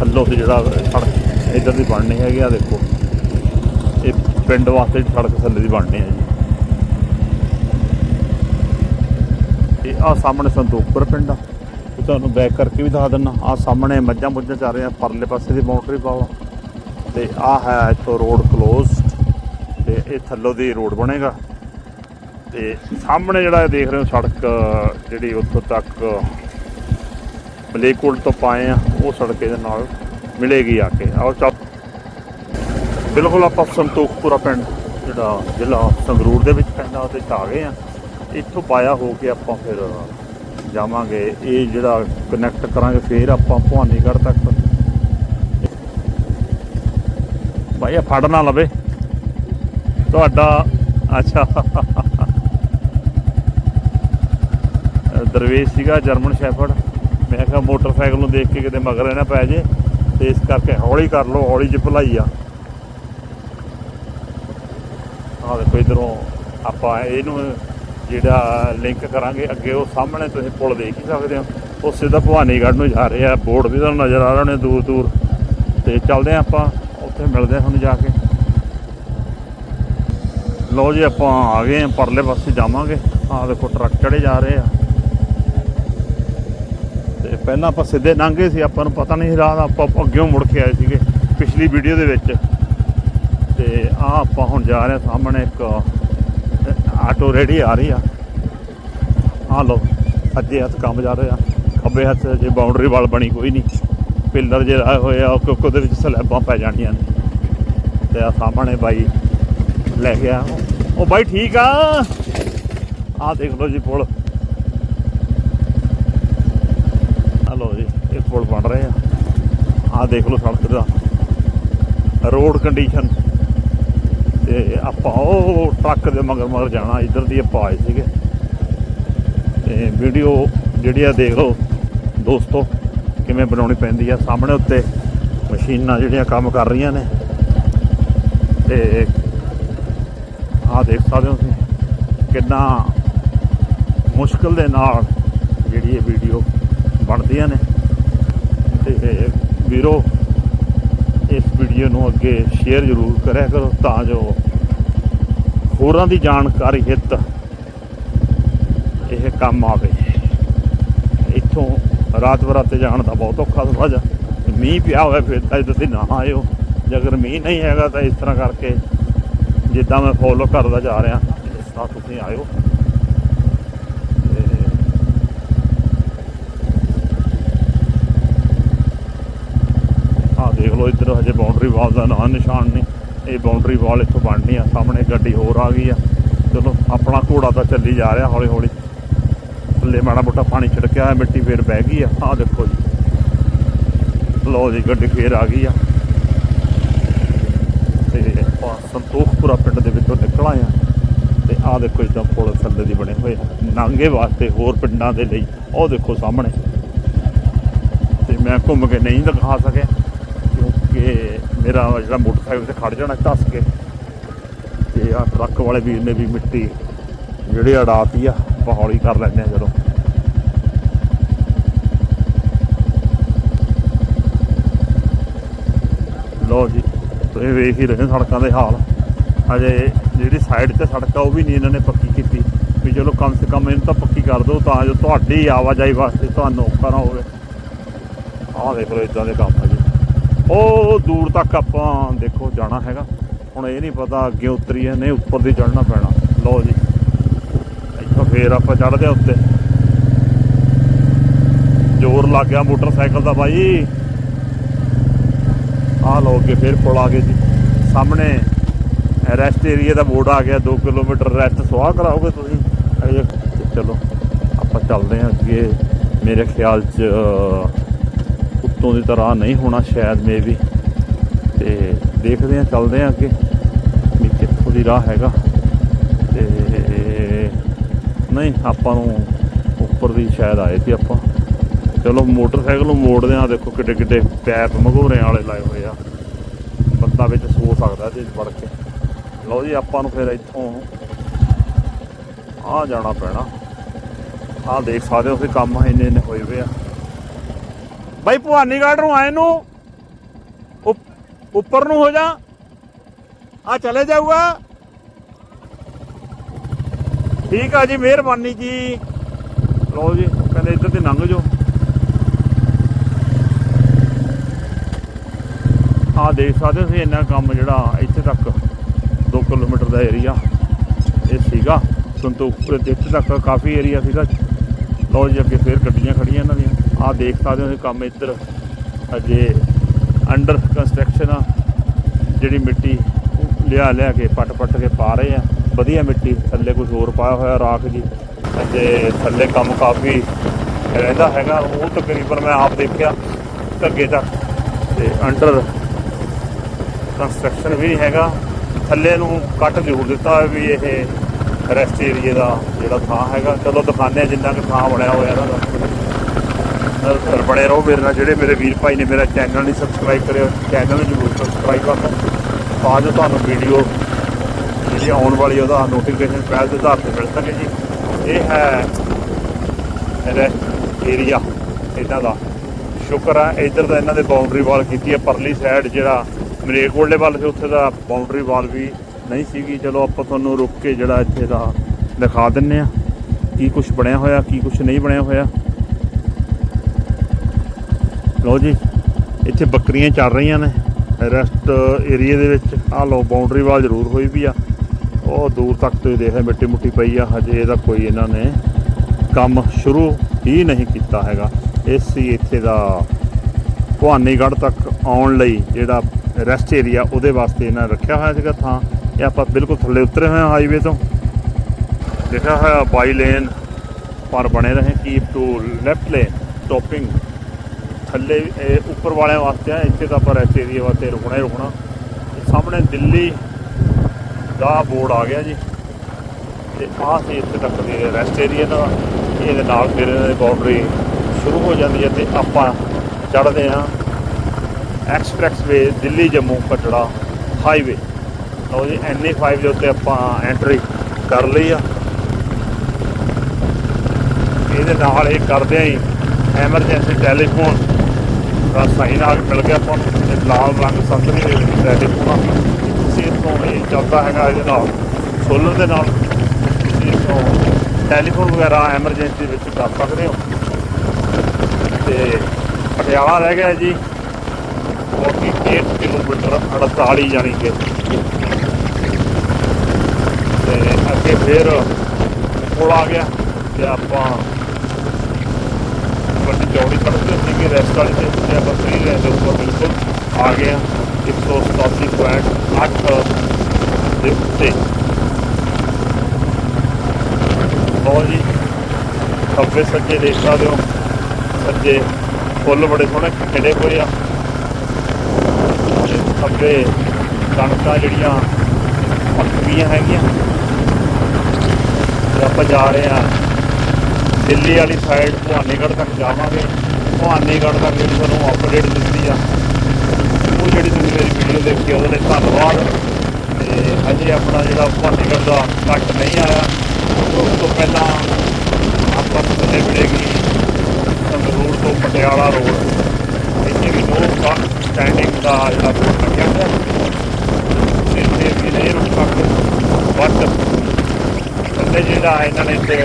ਥੱਲੋਂ ਤੇ ਜਿਹੜਾ ਸੜਕ, ਇਧਰ ਦੀ ਬਣਨੀ ਹੈਗੀ ਆ ਦੇਖੋ। ਇਹ ਪਿੰਡ ਵਾਸਤੇ ਸੜਕ ਥੱਲੇ ਦੀ ਬਣਨੀ ਹੈ ਜੀ। ਇਹ ਆ ਸਾਹਮਣੇ ਸੰਦੂਕਪੁਰ ਪਿੰਡ ਆ। ਤੇ ਤੁਹਾਨੂੰ ਬੈਕ ਕਰਕੇ ਵੀ ਦਿਖਾ ਦਿੰਨਾ। ਆ ਸਾਹਮਣੇ ਮੱਝਾਂ ਮੁੱਝਾਂ ਚੱਲ ਰਹੀਆਂ, ਪਰਲੇ ਪਾਸੇ ਦੀ ਬਾਉਂਡਰੀ ਪਾਵਾ ਤੇ ਆ ਹੈ ਇੱਥੋਂ ਰੋਡ ਕਲੋਜ਼ਡ ਤੇ ਇਹ ਥੱਲੋਂ ਦੀ ਰੋਡ ਬਣੇਗਾ। ਤੇ ਸਾਹਮਣੇ ਜਿਹੜਾ ਦੇਖ ਰਹੇ ਹੋ ਸੜਕ, ਜਿਹੜੀ ਉੱਥੋਂ ਤੱਕ ਮਲੇਕੋਟ ਤੋਂ ਪਾਏ ਆ, ਉਹ ਸੜਕ ਇਹਦੇ ਨਾਲ ਮਿਲੇਗੀ ਆ ਕੇ। ਆਓ ਚੱਲ। ਬਿਲਕੁਲ ਆਪਾਂ ਸੰਤੋਖਪੁਰਾ ਪਿੰਡ, ਜਿਹੜਾ ਜ਼ਿਲ੍ਹਾ ਸੰਗਰੂਰ ਦੇ ਵਿੱਚ ਪੈਂਦਾ, ਉਹਦੇ 'ਚ ਆ ਗਏ ਆ। ਇੱਥੋਂ ਪਾਇਆ ਹੋ ਕੇ ਆਪਾਂ ਫਿਰ ਜਾਵਾਂਗੇ। ਇਹ ਜਿਹੜਾ ਕਨੈਕਟ ਕਰਾਂਗੇ, ਫਿਰ ਆਪਾਂ ਭਵਾਨੀਗੜ੍ਹ ਤੱਕ। ਭਾਈ, ਇਹ ਫੜ ਨਾ ਲਵੇ। ਤੁਹਾਡਾ, ਅੱਛਾ। ਦਰਵੇਸ਼ ਸੀਗਾ, ਜਰਮਨ ਸ਼ੈਫਰਡ। ਮੈਂ ਕਿਹਾ ਮੋਟਰਸਾਈਕਲ ਨੂੰ ਦੇਖ ਕੇ ਕਿਤੇ ਮਗਰ ਨਾ ਪੈ ਜੇ, ਤੇ ਇਸ ਕਰਕੇ ਹੌਲੀ ਕਰ ਲਓ, ਹੌਲੀ 'ਚ ਭਲਾਈ ਆ। ਆਹ ਦੇਖੋ ਇਧਰੋਂ ਆਪਾਂ ਇਹਨੂੰ ਜਿਹੜਾ ਲਿੰਕ ਕਰਾਂਗੇ, ਅੱਗੇ ਉਹ ਸਾਹਮਣੇ ਤੁਸੀਂ ਪੁਲ ਦੇਖ ਹੀ ਸਕਦੇ ਹੋ। ਉਹ ਸਿੱਧਾ ਭਵਾਨੀਗੜ੍ਹ ਨੂੰ ਜਾ ਰਿਹਾ, ਬੋਰਡ ਵੀ ਤੁਹਾਨੂੰ ਨਜ਼ਰ ਆ ਰਹੇ ਨੇ ਦੂਰ ਦੂਰ। ਤੇ ਚੱਲਦੇ ਹਾਂ ਆਪਾਂ, ਉੱਥੇ ਮਿਲਦੇ ਹਾਂ ਹੁਣ ਜਾ ਕੇ। ਲਓ ਜੀ, ਆਪਾਂ ਆ ਗਏ ਪਰਲੇ ਪਾਸੇ ਜਾਵਾਂਗੇ। ਆਹ ਦੇਖੋ ਟਰੱਕ ਚੜੇ ਜਾ ਰਹੇ ਆ। ਪਹਿਲਾਂ ਆਪਾਂ ਸਿੱਧੇ ਲੰਘੇ ਸੀ, ਆਪਾਂ ਨੂੰ ਪਤਾ ਨਹੀਂ ਸੀ ਰਾਹ ਦਾ ਆਪਾਂ ਅੱਗਿਓਂ ਮੁੜ ਕੇ ਆਏ ਸੀਗੇ, ਪਿਛਲੀ ਵੀਡੀਓ ਦੇ ਵਿੱਚ। ਤੇ ਆ ਆਪਾਂ ਹੁਣ ਜਾ ਰਹੇ ਹਾਂ ਸਾਹਮਣੇ ਇੱਕ, ਆਟੋ ਰੇੜੀ ਆ ਰਹੀ ਆ। ਆ ਲਓ ਸੱਜੇ ਹੱਥ ਕੰਮ ਜਾ ਰਿਹਾ ਖੱਬੇ ਹੱਥ ਜੇ ਬਾਉਂਡਰੀ ਵਾਲ ਬਣੀ ਕੋਈ ਨਹੀਂ। ਪਿੱਲਰ ਜੇ ਲਾਏ ਹੋਏ ਆ ਕਿਉਂਕਿ ਉਹਦੇ ਵਿੱਚ ਸਲੈਬਾਂ ਪੈ ਜਾਣੀਆਂ ਨੇ। ਤੇ ਆ ਸਾਹਮਣੇ ਬਾਈ ਲੈ ਗਿਆ ਉਹ ਬਾਈ ਠੀਕ ਆ। ਆ ਦੇਖ ਲਓ ਜੀ ਪੁਲ ਆ ਲਓ ਜੀ, ਇਹ ਪੁਲ ਬਣ ਰਹੇ ਆ। ਆ ਦੇਖ ਲਓ ਸੜਕ ਦਾ। ਰੋਡ ਕੰਡੀਸ਼ਨ ਤੇ ਆਪਾਂ ਉਹ ਟਰੱਕ ਦੇ ਮਗਰ ਮਗਰ ਜਾਣਾ, ਇੱਧਰ ਦੀ ਆਪਾਂ ਆਏ ਸੀਗੇ। ਤੇ ਵੀਡੀਓ ਜਿਹੜੀ ਆ ਦੇਖ ਲਓ, ਦੋਸਤੋ, ਕਿਵੇਂ ਬਣਾਉਣੀ ਪੈਂਦੀ ਆ। ਸਾਹਮਣੇ ਉੱਤੇ ਮਸ਼ੀਨਾਂ ਜਿਹੜੀਆਂ ਕੰਮ ਕਰ ਰਹੀਆਂ ਨੇ। ਤੇ ਆਹ ਦੇਖ ਸਕਦੇ ਹੋ ਤੁਸੀਂ, ਕਿੰਨਾ ਮੁਸ਼ਕਲ ਦੇ ਨਾਲ ਜਿਹੜੀ ਇਹ ਵੀਡੀਓ ਬਣਦੀਆਂ ਨੇ। ਤੇ ਵੀਰੋ, ਇਸ ਵੀਡੀਓ ਨੂੰ ਅੱਗੇ ਸ਼ੇਅਰ ਜ਼ਰੂਰ ਕਰਿਆ ਕਰੋ ਤਾਂ ਜੋ ਹੋਰਾਂ ਦੀ ਜਾਣਕਾਰੀ ਹਿੱਤ ਇਹ ਕੰਮ ਆਵੇ। ਇੱਥੋਂ ਰਾਤ ਬਰਾਤੇ ਜਾਣ ਦਾ ਬਹੁਤ ਔਖਾ ਥੋੜਾ ਜਿਹਾ। ਮੀਂਹ ਪਿਆ ਹੋਇਆ, ਫਿਰ ਤਾਂ ਤੁਸੀਂ ਨਾ ਆਇਓ। ਜੇ ਅਗਰ ਮੀਂਹ ਨਹੀਂ ਹੈਗਾ ਤਾਂ ਇਸ ਤਰ੍ਹਾਂ ਕਰਕੇ ਜਿੱਦਾਂ ਮੈਂ ਫੋਲੋ ਕਰਦਾ ਜਾ ਰਿਹਾ ਇਸ ਤਰ੍ਹਾਂ ਤੁਸੀਂ ਆਇਓ। ਦੇਖ ਲਓ, ਇੱਧਰ ਹਜੇ ਬਾਉਂਡਰੀ ਵਾਲ ਦਾ ਨਾਂ ਨਿਸ਼ਾਨ ਨਹੀਂ। ਇਹ ਬਾਉਂਡਰੀ ਵਾਲ ਇੱਥੋਂ ਬਣਨੀ ਆ, ਸਾਹਮਣੇ ਗੱਡੀ ਹੋਰ ਆ ਗਈ ਆ। ਚਲੋ, ਆਪਣਾ ਘੋੜਾ ਤਾਂ ਚੱਲੀ ਜਾ ਰਿਹਾ ਹੌਲੀ ਹੌਲੀ ਥੱਲੇ ਮਾੜਾ ਮੋਟਾ ਪਾਣੀ ਛਿੜਕਿਆ ਹੋਇਆ, ਮਿੱਟੀ ਫੇਰ ਬਹਿ ਗਈ ਆ। ਆਹ ਦੇਖੋ ਜੀ। ਲਓ ਜੀ, ਗੱਡੀ ਫੇਰ ਆ ਗਈ ਆ। ਤੇ ਆਪਾਂ ਸੰਤੋਖਪੁਰਾ ਪਿੰਡ ਦੇ ਵਿੱਚੋਂ ਨਿਕਲ ਆਏ ਆ। ਤੇ ਆਹ ਦੇਖੋ ਇਦਾਂ ਪੁਲ ਥੱਲੇ ਦੀ ਬਣੇ ਹੋਏ ਆ। ਨਾਂਗੇ ਵਾਸਤੇ ਹੋਰ ਪਿੰਡਾਂ ਦੇ ਲਈ ਉਹ ਦੇਖੋ ਸਾਹਮਣੇ। ਤੇ ਮੈਂ ਘੁੰਮ ਕੇ ਨਹੀਂ ਦਿਖਾ ਸਕਿਆ। ਕਿ ਮੇਰਾ ਜਿਹੜਾ ਮੋਟਰਸਾਈਕਲ ਤੇ ਖੜ ਜਾਣਾ ਧੱਸ ਕੇ ਤੇ ਆ ਟਰੱਕ ਵਾਲੇ ਵੀਰ ਨੇ ਵੀ ਮਿੱਟੀ ਜਿਹੜੀ ਅੜਾਤੀ ਆ ਆਪਾਂ ਕਰ ਲੈਂਦੇ ਆ ਜਦੋਂ। ਲੋ ਜੀ, ਤੁਸੀਂ ਵੇਖ ਹੀ ਰਹੇ ਹੋ ਸੜਕਾਂ ਦੇ ਹਾਲ। ਅਜੇ ਜਿਹੜੀ ਸਾਈਡ ਤੇ ਸੜਕ ਆ, ਉਹ ਵੀ ਨਹੀਂ ਇਹਨਾਂ ਨੇ ਪੱਕੀ ਕੀਤੀ। ਵੀ ਚਲੋ ਕਮ ਸੇ ਕਮ ਇਹਨੂੰ ਤਾਂ ਪੱਕੀ ਕਰ ਦਿਓ, ਤਾਂ ਜੋ ਤੁਹਾਡੀ ਆਵਾਜਾਈ ਵਾਸਤੇ ਤੁਹਾਨੂੰ ਔਖਾ ਨਾ ਹੋਵੇ। ਆਹ ਦੇਖ ਲਓ ਇਦਾਂ ਦੇ ਕੰਮ ਆ। ਉਹ ਦੂਰ ਤੱਕ ਆਪਾਂ ਦੇਖੋ ਜਾਣਾ ਹੈਗਾ। ਹੁਣ ਇਹ ਨਹੀਂ ਪਤਾ ਅੱਗੇ ਉਤਰੀਏ ਨਹੀਂ ਉੱਪਰ ਦੀ ਚੜਨਾ ਪੈਣਾ। ਲਓ ਜੀ। ਇੱਥੋਂ ਫੇਰ ਆਪਾਂ ਚੜਦੇ ਆ ਉੱਤੇ। ਜ਼ੋਰ ਲੱਗ ਗਿਆ ਮੋਟਰਸਾਈਕਲ ਦਾ ਬਾਈ। ਆਹ ਲਓ ਅੱਗੇ ਫੇਰ ਪੁਲ ਆ ਗਏ ਜੀ। ਸਾਹਮਣੇ ਰੈਸਟ ਏਰੀਆ ਦਾ ਬੋਰਡ ਆ ਗਿਆ 2 ਕਿਲੋਮੀਟਰ ਰੈਸਟ ਸੁਆਹ ਕਰਾਓਗੇ ਤੁਸੀਂ? ਅਜੇ ਚਲੋ, ਆਪਾਂ ਚੱਲਦੇ ਹਾਂ ਅੱਗੇ। ਮੇਰੇ ਖਿਆਲ 'ਚ ਅਹ, ਉੱਤੋਂ ਦੀ ਤਰ੍ਹਾਂ ਨਹੀਂ ਹੋਣਾ ਸ਼ਾਇਦ ਮੇ ਵੀ ਤੇ ਦੇਖਦੇ ਹਾਂ ਚੱਲਦੇ ਹਾਂ ਅੱਗੇ ਵੀ ਕਿੱਥੋਂ ਦੀ ਰਾਹ ਹੈਗਾ। ਤੇ ਨਹੀਂ ਆਪਾਂ ਨੂੰ ਉੱਪਰ ਦੀ ਸ਼ਾਇਦ ਆਏ ਸੀ ਆਪਾਂ। ਚਲੋ ਮੋਟਰਸਾਈਕਲ ਨੂੰ ਮੋੜਦੇ ਆ ਦੇਖੋ ਕਿੱਡੇ ਕਿੱਡੇ ਪੈਪ ਮਗੋਰਿਆਂ ਵਾਲੇ ਲਾਏ ਹੋਏ ਆ। ਬੰਦਾ ਵਿੱਚ ਸੋ ਸਕਦਾ ਇਹਦੇ 'ਚ ਵੜ ਕੇ। ਲਓ ਜੀ ਆਪਾਂ ਨੂੰ ਫਿਰ ਇੱਥੋਂ ਆ ਜਾਣਾ ਪੈਣਾ। ਆਹ ਦੇਖ ਸਕਦੇ ਹੋ ਤੁਸੀਂ ਕੰਮ ਇੰਨੇ ਇੰਨੇ ਹੋਏ ਹੋਏ ਆ। ਬਾਈ ਭਵਾਨੀਗੜ੍ਹ ਨੂੰ ਆਏ ਨੂੰ ਉੱਪਰ ਨੂੰ ਹੋ ਜਾ। ਆ ਚਲੇ ਜਾਊਗਾ। ਠੀਕ ਆ ਜੀ, ਮਿਹਰਬਾਨੀ ਜੀ। ਲਓ ਜੀ ਕਹਿੰਦੇ ਇੱਧਰ ਤੇ ਲੰਘ ਜਾਓ। ਆ ਦੇਖ ਸਕਦੇ ਹੋ ਤੁਸੀਂ, ਇੰਨਾ ਕੰਮ ਜਿਹੜਾ ਇੱਥੇ ਤੱਕ 2 ਕਿਲੋਮੀਟਰ ਦਾ ਏਰੀਆ ਇਹ ਸੀਗਾ। ਸੰਤੋਖਪੁਰ ਦੇ ਇੱਥੇ ਤੱਕ ਕਾਫੀ ਏਰੀਆ ਸੀਗਾ। ਲਓ ਜੀ, ਅੱਗੇ ਫੇਰ ਗੱਡੀਆਂ ਖੜੀਆਂ ਇਹਨਾਂ ਦੀਆਂ। ਆ ਦੇਖ ਸਕਦੇ ਹੋ ਤੁਸੀਂ ਕੰਮ ਇੱਧਰ। ਅਜੇ ਅੰਡਰ ਕੰਸਟਰਕਸ਼ਨ ਆ। ਜਿਹੜੀ ਮਿੱਟੀ ਲਿਆ ਲਿਆ ਕੇ ਪੱਟ ਪੱਟ ਕੇ ਪਾ ਰਹੇ ਆ। ਵਧੀਆ ਮਿੱਟੀ, ਥੱਲੇ ਕੁਝ ਹੋਰ ਪਾਇਆ ਹੋਇਆ ਰਾਖ ਜੀ। ਤੇ ਥੱਲੇ ਕੰਮ ਕਾਫੀ ਰਹਿੰਦਾ ਹੈਗਾ। ਉਹ ਤਕਰੀਬਨ ਮੈਂ ਆਪ ਦੇਖਿਆ ਧੱਗੇ ਤੱਕ। ਤੇ ਅੰਡਰ ਕੰਸਟਰਕਸ਼ਨ ਵੀ ਨਹੀਂ ਹੈਗਾ। ਥੱਲੇ ਨੂੰ ਕੱਟ ਜ਼ਰੂਰ ਦਿੱਤਾ ਹੋਇਆ ਵੀ ਇਹ ਰੈਸਟ ਏਰੀਏ ਦਾ ਜਿਹੜਾ ਥਾਂ ਹੈਗਾ। ਚਲੋ ਦਿਖਾਉਂਦੇ ਆ ਜਿੰਨਾ ਕਿ ਥਾਂ ਬਣਿਆ ਹੋਇਆ ਇਹਨਾਂ ਦਾ ਬਣੇ ਰਹੋ। ਮੇਰੇ ਨਾਲ ਜਿਹੜੇ ਮੇਰੇ ਵੀਰ ਭਾਈ ਨੇ ਮੇਰਾ ਚੈਨਲ ਨਹੀਂ ਸਬਸਕ੍ਰਾਈਬ ਕਰਿਆ, ਚੈਨਲ ਨੂੰ ਜ਼ਰੂਰ ਸਬਸਕ੍ਰਾਈਬ ਕਰ। ਲਓ ਤਾਂ ਜੋ ਤੁਹਾਨੂੰ ਵੀਡੀਓ ਜਿਹੜੀ ਆਉਣ ਵਾਲੀ ਉਹਦਾ ਨੋਟੀਫਿਕੇਸ਼ਨ ਪਹਿਲ ਦੇ ਆਧਾਰ ਤੇ ਮਿਲ ਸਕੇ ਜੀ। ਇਹ ਹੈ ਰੈਸਟ ਏਰੀਆ ਇਹਨਾਂ ਦਾ। ਸ਼ੁਕਰ ਹੈ ਇੱਧਰ ਦਾ ਇਹਨਾਂ ਦੇ ਬਾਉਂਡਰੀ ਵਾਲ ਕੀਤੀ ਹੈ ਪਰਲੀ ਸਾਈਡ ਜਿਹੜਾ ਮਰੇਕੋਟਲੇ ਵੱਲ ਸੀ, ਉੱਥੇ ਦਾ ਬਾਉਂਡਰੀ ਵਾਲ ਵੀ ਨਹੀਂ ਸੀਗੀ। ਚਲੋ ਆਪਾਂ ਤੁਹਾਨੂੰ ਰੁਕ ਕੇ ਜਿਹੜਾ ਇੱਥੇ ਦਾ ਦਿਖਾ ਦਿੰਨੇ ਆ, ਕੀ ਕੁਝ ਬਣਿਆ ਹੋਇਆ, ਕੀ ਕੁਝ ਨਹੀਂ ਬਣਿਆ ਹੋਇਆ। ਲਓ ਜੀ, ਇੱਥੇ ਬੱਕਰੀਆਂ ਚੱਲ ਰਹੀਆਂ ਨੇ ਰੈਸਟ ਏਰੀਆ ਦੇ ਵਿੱਚ। ਆ ਲਓ ਬਾਉਂਡਰੀ ਵਾਲ ਜ਼ਰੂਰ ਹੋਈ ਵੀ ਆ। ਉਹ ਦੂਰ ਤੱਕ ਤੁਸੀਂ ਦੇਖਦੇ ਮਿੱਟੀ ਮੁੱਟੀ ਪਈ ਆ, ਹਜੇ ਇਹਦਾ ਕੋਈ ਇਹਨਾਂ ਨੇ ਕੰਮ ਸ਼ੁਰੂ ਹੀ ਨਹੀਂ ਕੀਤਾ ਹੈਗਾ। ਇਸ ਸੀ ਇੱਥੇ ਦਾ ਭਵਾਨੀਗੜ੍ਹ ਤੱਕ ਆਉਣ ਲਈ ਜਿਹੜਾ ਰੈਸਟ ਏਰੀਆ ਉਹਦੇ ਵਾਸਤੇ ਇਹਨਾਂ ਰੱਖਿਆ ਹੋਇਆ ਸੀਗਾ ਥਾਂ। ਇਹ ਆਪਾਂ ਬਿਲਕੁਲ ਥੱਲੇ ਉਤਰੇ ਹੋਏ ਹਾਂ ਹਾਈਵੇ ਤੋਂ। ਲਿਖਿਆ ਹੋਇਆ ਬਾਈ ਲੇਨ ਪਰ ਬਣੇ ਰਹੇ keep to left lane stopping ਥੱਲੇ, ਇਹ ਉੱਪਰ ਵਾਲਿਆਂ ਵਾਸਤੇ ਆ, ਇੱਥੇ ਤਾਂ ਆਪਾਂ ਰੈਸਟ ਏਰੀਆ ਵਾਸਤੇ ਰੁਕਣਾ ਹੀ ਰੁਕਣਾ। ਤੇ ਸਾਹਮਣੇ ਦਿੱਲੀ ਦਾ ਬੋਰਡ ਆ ਗਿਆ ਜੀ। ਤੇ ਆਹ ਸੀ ਇੱਥੇ ਤੱਕ ਦੇ ਰੈਸਟ ਏਰੀਆ ਦਾ। ਇਹਦੇ ਨਾਲ ਫਿਰ ਇਹਨਾਂ ਬਾਉਂਡਰੀ ਸ਼ੁਰੂ ਹੋ ਜਾਂਦੀ ਹੈ ਤੇ ਆਪਾਂ ਚੜ੍ਹਦੇ ਹਾਂ ਐਕਸਪ੍ਰੈਸਵੇ ਦਿੱਲੀ ਜੰਮੂ ਕਟੜਾ ਹਾਈਵੇ ਲਓ ਜੀ NA5 ਦੇ ਉੱਤੇ ਆਪਾਂ ਐਂਟਰੀ ਕਰ ਲਈ ਆ। ਇਹਦੇ ਨਾਲ ਇਹ ਕਰਦੇ ਆਂ ਹੀ ਐਮਰਜੈਂਸੀ ਟੈਲੀਫੋਨ ਦਾ ਸਾਈਨ ਆ ਮਿਲ ਗਿਆ ਆਪਾਂ ਨੂੰ। ਤੇ ਲਾਲ ਰੰਗ ਸੰਤਰੀ ਦੇ ਵਿੱਚ ਟੈਲੀਫੋਨ ਆ ਤੁਸੀਂ ਇੱਥੋਂ ਇਹ ਚੱਲਦਾ ਹੈਗਾ ਇਹਦੇ ਨਾਲ, ਸੋਲਰ ਦੇ ਨਾਲ। ਤੁਸੀਂ ਇੱਥੋਂ ਟੈਲੀਫੋਨ ਵਗੈਰਾ ਐਮਰਜੈਂਸੀ ਵਿੱਚ ਕਰ ਸਕਦੇ ਹੋ। ਤੇ ਪਟਿਆਲਾ ਰਹਿ ਗਿਆ ਜੀ। 48 ਕਿਲੋਮੀਟਰ ਕਿਲੋਮੀਟਰ 48 ਜਾਣੀ ਕਿ। ਤੇ ਅੱਗੇ ਫਿਰ ਪੁਲ ਆ ਗਿਆ। ਤੇ ਆਪਾਂ ਵੱਡੀ ਚੌੜੀ ਸੜਕ ਤੇ ਸੀਗੇ ਰੈਸਟ ਵਾਲੀ ਤੇ ਤੇ ਆਪਾਂ ਫ੍ਰੀ ਲੈਣ ਦੇ ਉੱਪਰ ਬਿਲਕੁਲ ਆ ਗਏ ਹਾਂ 187.8 ਦੇ ਉੱਤੇ। ਬਹੁਤ ਜੀ, ਖੱਬੇ ਸੱਜੇ ਦੇਖ ਸਕਦੇ ਹੋ ਸੱਜੇ ਫੁੱਲ ਬੜੇ ਸੋਹਣੇ ਖਿੜੇ ਹੋਏ ਆ। ਖੱਬੇ ਕਣਕਾਂ ਜਿਹੜੀਆਂ ਪੱਕੀਆਂ ਹੈਗੀਆਂ। ਤੇ ਆਪਾਂ ਜਾ ਰਹੇ ਆ ਦਿੱਲੀ ਵਾਲੀ ਸਾਈਡ ਭਵਾਨੀਗੜ੍ਹ ਤੱਕ ਜਾਵਾਂਗੇ। ਭਵਾਨੀਗੜ੍ਹ ਤੱਕ ਜਿਹੜੀ ਤੁਹਾਨੂੰ ਅਪਡੇਟ ਦਿੱਤੀ ਆ। ਉਹ ਜਿਹੜੀ ਤੁਸੀਂ ਮੇਰੀ ਵੀਡੀਓ ਦੇਖ ਕੇ ਉਹਦੇ ਲਈ ਧੰਨਵਾਦ। ਤੇ ਅਜੇ ਆਪਣਾ ਜਿਹੜਾ ਭਵਾਨੀਗੜ੍ਹ ਦਾ ਕੱਟ ਨਹੀਂ ਆਇਆ, ਉਸ ਤੋਂ ਪਹਿਲਾਂ ਆਪਾਂ ਥੱਲੇ ਮਿਲੇਗੀ ਸੰਗਰੂਰ ਤੋਂ ਪਟਿਆਲਾ ਰੋਡ, ਇੱਥੇ ਵੀ ਨੋ ਸਟੈਂਡਿੰਗ ਦਾ ਜਿਹੜਾ ਬੋਰਡ ਲੱਗਿਆ ਹੋਇਆ। ਇੱਥੇ ਵੀ ਨਹੀਂ ਰੁਕ ਵੱਟ ਬਟ ਜਿਹੜਾ ਇਹਨਾਂ ਨੇ ਤੇ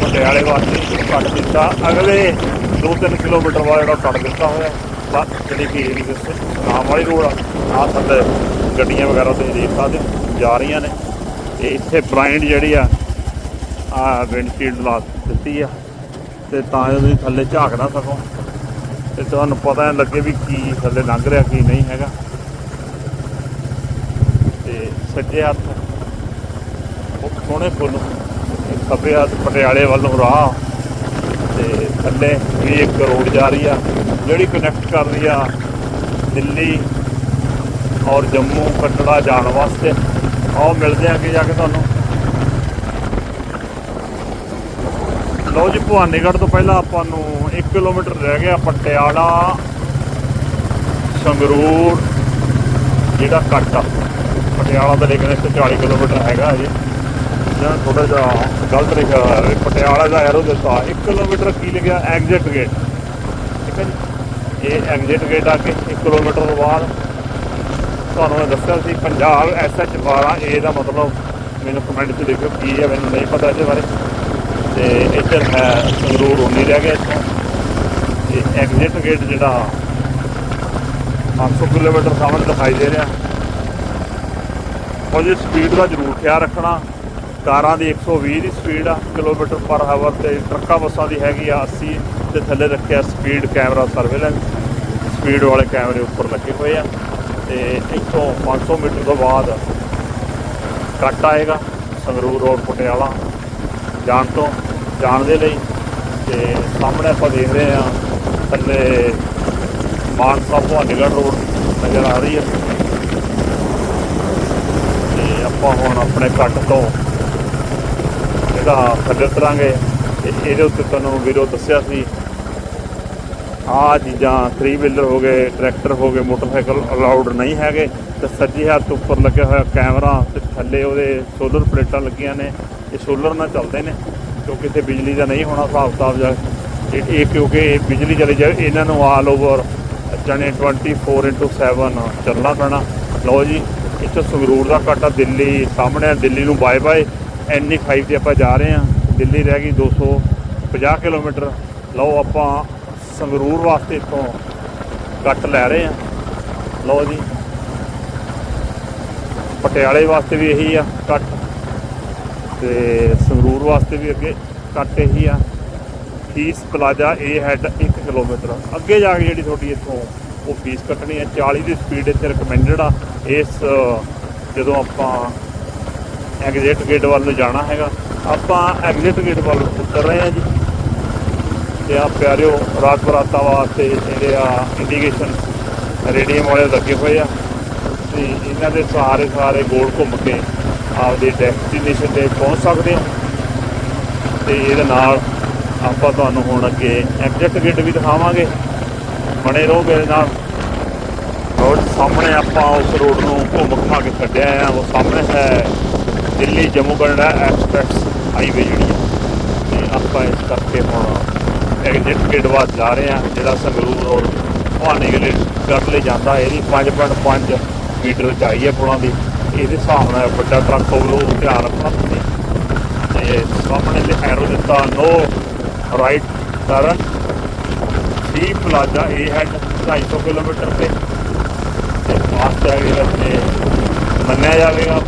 ਪਟਿਆਲੇ ਵਾਸਤੇ ਕੱਟ ਦਿੱਤਾ। ਅਗਲੇ 2-3 ਕਿਲੋਮੀਟਰ ਬਾਅਦ ਜਿਹੜਾ ਕੱਟ ਦਿੱਤਾ ਹੋਇਆ, ਬਸ ਜਿਹੜੀ ਕਿ ਏਰੀ ਦੇ ਨਾਮ ਵਾਲੀ ਰੋਡ ਆ। ਆਹ ਥੱਲੇ ਗੱਡੀਆਂ ਵਗੈਰਾ ਤੁਸੀਂ ਦੇਖ ਸਕਦੇ ਜਾ ਰਹੀਆਂ ਨੇ। ਤੇ ਇੱਥੇ ਬਲਾਈਂਡ ਜਿਹੜੀ ਆ ਆ ਵਿੰਡਸ਼ੀਲਡ ਲਾ ਦਿੱਤੀ ਆ। ਤੇ ਤਾਂ ਤੁਸੀਂ ਥੱਲੇ ਝਾਕ ਨਾ ਸਕੋ ਤੇ ਤੁਹਾਨੂੰ ਪਤਾ ਲੱਗੇ ਵੀ ਕੀ ਥੱਲੇ ਲੰਘ ਰਿਹਾ, ਕੀ ਨਹੀਂ ਹੈਗਾ। ਤੇ ਸੱਜੇ ਹੱਥ ਸੋਹਣੇ ਫੁੱਲ ਤੇ ਪਟਿਆਲੇ ਵੱਲ ਨੂੰ ਰਾਹ ਤੇ ਥੱਲੇ ਵੀ ਇੱਕ ਰੋਡ ਜਾ ਰਹੀ ਆ, ਜਿਹੜੀ ਕਨੈਕਟ ਕਰ ਰਹੀ ਆ ਦਿੱਲੀ ਔਰ ਜੰਮੂ ਕਟੜਾ ਜਾਣ ਵਾਸਤੇ। ਆਓ, ਮਿਲਦੇ ਆ ਅੱਗੇ ਜਾ ਕੇ ਤੁਹਾਨੂੰ। ਲਓ ਜੀ, ਭਵਾਨੀਗੜ੍ਹ ਤੋਂ ਪਹਿਲਾਂ ਆਪਾਂ ਨੂੰ 1 ਕਿਲੋਮੀਟਰ ਰਹਿ ਗਿਆ ਪਟਿਆਲਾ, ਸੰਗਰੂਰ, ਜਿਹੜਾ ਕੱਟ ਆ। ਪਟਿਆਲਾ ਦਾ ਲੇਕਿਨ ਇੱਥੇ 40 ਕਿਲੋਮੀਟਰ ਹੈਗਾ ਅਜੇ ਜਾਂ ਥੋੜਾ ਜਿਹਾ ਗਲਤ ਲਿਖਿਆ ਹੋਇਆ ਹੈ ਪਟਿਆਲਾ ਦਾ ਐਰੋ ਦਿੱਤਾ 1 ਕਿਲੋਮੀਟਰ ਕੀ ਲਿਖਿਆ? ਐਗਜ਼ਿਟ ਗੇਟ ਠੀਕ ਹੈ ਜੀ? ਇਹ ਐਗਜ਼ਿਟ ਗੇਟ ਆ ਕੇ 1 ਕਿਲੋਮੀਟਰ ਤੋਂ ਬਾਅਦ? ਤੁਹਾਨੂੰ ਮੈਂ ਦੱਸਿਆ ਸੀ, ਪੰਜਾਬ ਐਸਐਚ 12 ਏ ਦਾ ਮਤਲਬ ਮੈਨੂੰ ਕਮੈਂਟ 'ਚ ਲਿਖਿਓ, ਕੀ ਹੈ, ਮੈਨੂੰ ਨਹੀਂ ਪਤਾ ਇਹਦੇ ਬਾਰੇ। ਤੇ ਇੱਥੇ ਮੈਂ ਸੰਗਰੂਰ ਉਨੀ ਰਹਿ ਗਿਆ ਇੱਥੋਂ। ਤੇ ਐਗਜ਼ਿਟ ਗੇਟ ਜਿਹੜਾ 500 ਕਿਲੋਮੀਟਰ ਸਾਹਮਣੇ ਦਿਖਾਈ ਦੇ ਰਿਹਾ। ਉਹਦੀ ਸਪੀਡ ਦਾ ਜ਼ਰੂਰ ਖਿਆਲ ਰੱਖਣਾ। ਕਾਰਾਂ ਦੀ 120 ਦੀ ਸਪੀਡ ਆ, ਕਿਲੋਮੀਟਰ ਪਰ ਆਵਰ ਤੇ ਟਰੱਕਾਂ, ਬੱਸਾਂ ਦੀ ਹੈਗੀ ਆ 80 ਤੇ ਥੱਲੇ ਰੱਖਿਆ ਸਪੀਡ ਕੈਮਰਾ ਸਰਵੇਲੈਂਸ ਸਪੀਡ ਵਾਲੇ ਕੈਮਰੇ ਉੱਪਰ ਲੱਗੇ ਹੋਏ ਆ ਤੇ ਇੱਥੋਂ 500 ਮੀਟਰ ਤੋਂ ਬਾਅਦ ਕੱਟ ਆਏਗਾ ਸੰਗਰੂਰ ਰੋਡ ਪਟਿਆਲਾ ਜਾਣ ਤੋਂ, ਜਾਣ ਦੇ ਲਈ ਤੇ ਸਾਹਮਣੇ ਆਪਾਂ ਦੇਖ ਰਹੇ ਆ ਥੱਲੇ ਮਾਨਸਾ ਭਵਾਨੀਗੜ੍ਹ ਰੋਡ ਨਜ਼ਰ ਆ ਰਹੀ ਹੈ ਤੇ ਆਪਾਂ ਹੁਣ ਆਪਣੇ ਕੱਟ ਤੋਂ ਜਿਹੜਾ ਥੱਲੇ ਉਤਰਾਂਗੇ ਤੇ ਇਹਦੇ ਉੱਤੇ ਤੁਹਾਨੂੰ ਵੀਰੋ ਦੱਸਿਆ ਸੀ ਆਹ ਚੀਜ਼ਾਂ 3 ਵੀਲਰ ਹੋ ਗਏ ਟਰੈਕਟਰ ਹੋ ਗਏ ਮੋਟਰਸਾਈਕਲ ਅਲਾਉਡ ਨਹੀਂ ਹੈਗੇ। ਤੇ ਸੱਜੇ ਹੱਥ ਉੱਪਰ ਲੱਗਿਆ ਹੋਇਆ ਕੈਮਰਾ ਤੇ ਥੱਲੇ ਉਹਦੇ ਸੋਲਰ ਪਲੇਟਾਂ ਲੱਗੀਆਂ ਨੇ ਇਹ ਸੋਲਰ ਨਾਲ ਚੱਲਦੇ ਨੇ ਕਿਉਂਕਿ ਇੱਥੇ ਬਿਜਲੀ ਦਾ ਨਹੀਂ ਹੋਣਾ ਹਿਸਾਬ ਕਿਤਾਬ ਜਾ ਇਹ ਕਿਉਂਕਿ ਇਹ ਬਿਜਲੀ ਚਲੀ ਜਾਏ ਇਹਨਾਂ ਨੂੰ ਆਲ ਓਵਰ ਜਾਣੇ 24/7 ਚੱਲਣਾ ਪੈਣਾ। ਲਓ ਜੀ ਇੱਥੇ ਸੰਗਰੂਰ ਦਾ ਘਾਟਾ ਦਿੱਲੀ ਸਾਹਮਣੇ ਆ, ਦਿੱਲੀ ਨੂੰ ਬਾਏ ਬਾਏ ਐਨਈ 5 ਤੇ ਆਪਾਂ ਜਾ ਰਹੇ ਹਾਂ। ਦਿੱਲੀ ਰਹਿ ਗਈ 250 ਕਿਲੋਮੀਟਰ। ਲਓ ਆਪਾਂ ਸੰਗਰੂਰ ਵਾਸਤੇ ਇੱਥੋਂ ਕੱਟ ਲੈ ਰਹੇ ਹਾਂ। ਲਓ ਜੀ। ਪਟਿਆਲੇ ਵਾਸਤੇ ਵੀ ਇਹੀ ਆ ਕੱਟ ਤੇ ਸੰਗਰੂਰ ਵਾਸਤੇ ਵੀ ਅੱਗੇ ਕੱਟ ਇਹੀ ਆ। ਫੀਸ ਪਲਾਜ਼ਾ ਇਹ ਹੈਡ 1 ਕਿਲੋਮੀਟਰ। ਅੱਗੇ ਜਾ ਕੇ ਜਿਹੜੀ ਤੁਹਾਡੀ ਇੱਥੋਂ ਉਹ ਫੀਸ ਕੱਟਣੀ ਹੈ। 40 ਦੀ ਸਪੀਡ ਇੱਥੇ ਰეკਮੈਂਡਡ ਆ। ਇਸ, ਜਦੋਂ ਆਪਾਂ ਐਗਜ਼ਿਟ ਗੇਟ ਵੱਲ ਨੂੰ ਜਾਣਾ ਹੈਗਾ। ਆਪਾਂ ਐਗਜ਼ਿਟ ਗੇਟ ਵੱਲ ਉਤਰ ਰਹੇ ਹਾਂ ਜੀ। ਤੇ ਆ ਪਿਆਰਿਓ ਰਾਤ ਬਰਾਤਾਂ ਵਾਸਤੇ ਜਿਹੜੇ ਆ ਇੰਡੀਕੇਸ਼ਨ ਰੇਡੀਅਮ ਵਾਲੇ ਲੱਗੇ ਹੋਏ ਆ। ਤੇ ਇਹਨਾਂ ਦੇ ਸਾਰੇ ਸਾਰੇ ਗੋਲ ਘੁੰਮ ਕੇ ਆਪਦੇ ਡੈਸਟੀਨੇਸ਼ਨ ਤੇ ਪਹੁੰਚ ਸਕਦੇ ਹੋ। ਤੇ ਇਹਦੇ ਨਾਲ ਆਪਾਂ ਤੁਹਾਨੂੰ ਹੁਣ ਅੱਗੇ ਐਗਜ਼ਿਟ ਗੇਟ ਵੀ ਦਿਖਾਵਾਂਗੇ। ਬਣੇ ਰਹੋ ਮੇਰੇ ਨਾਲ। ਰੋਡ ਸਾਹਮਣੇ ਆਪਾਂ ਉਸ ਰੋਡ ਨੂੰ ਘੁੰਮ ਘੁਮਾ ਕੇ ਕੱਢਿਆ ਆ। ਉਹ ਸਾਹਮਣੇ ਹੈ ਦਿੱਲੀ, ਜੰਮੂ ਕਟੜਾ ਐਕਸਪ੍ਰੈਸ, ਹਾਈਵੇ ਜਿਹੜੀ ਆ। ਤੇ ਆਪਾਂ ਇਸ ਕਰਕੇ ਹੁਣ ਐਗਜ਼ਿਟ ਗੇਟ ਵੱਲ ਜਾ ਰਹੇ ਹਾਂ, ਜਿਹੜਾ ਸੰਗਰੂਰ ਰੋਡ ਭਵਾਨੀ ਗਲੇ ਕਰ ਲਈ ਜਾਂਦਾ, ਇਹਦੀ 5.5 ਮੀਟਰ ਉਚਾਈ ਹੈ ਪੁਲਾਂ ਦੀ। ਇਹਦੇ ਹਿਸਾਬ ਨਾਲ ਵੱਡਾ ਟਰੱਕ ਹੋਵੇ ਉਹ ਧਿਆਨ ਰੱਖਣਾ ਤੁਸੀਂ ਤੇ ਸਾਹਮਣੇ ਤੇ ਐਰੋ ਦਿੱਤਾ ਨੋ ਰਾਈਟ ਕਰਨ ਸੀ ਪਲਾਜ਼ਾ ਇਹ ਹੈਡ 250 ਕਿਲੋਮੀਟਰ ਤੇ। ਅਤੇ ਫਾਸਟ ਹੈਗੇ ਤੇ ਮੰਨਿਆ ਜਾਵੇਗਾ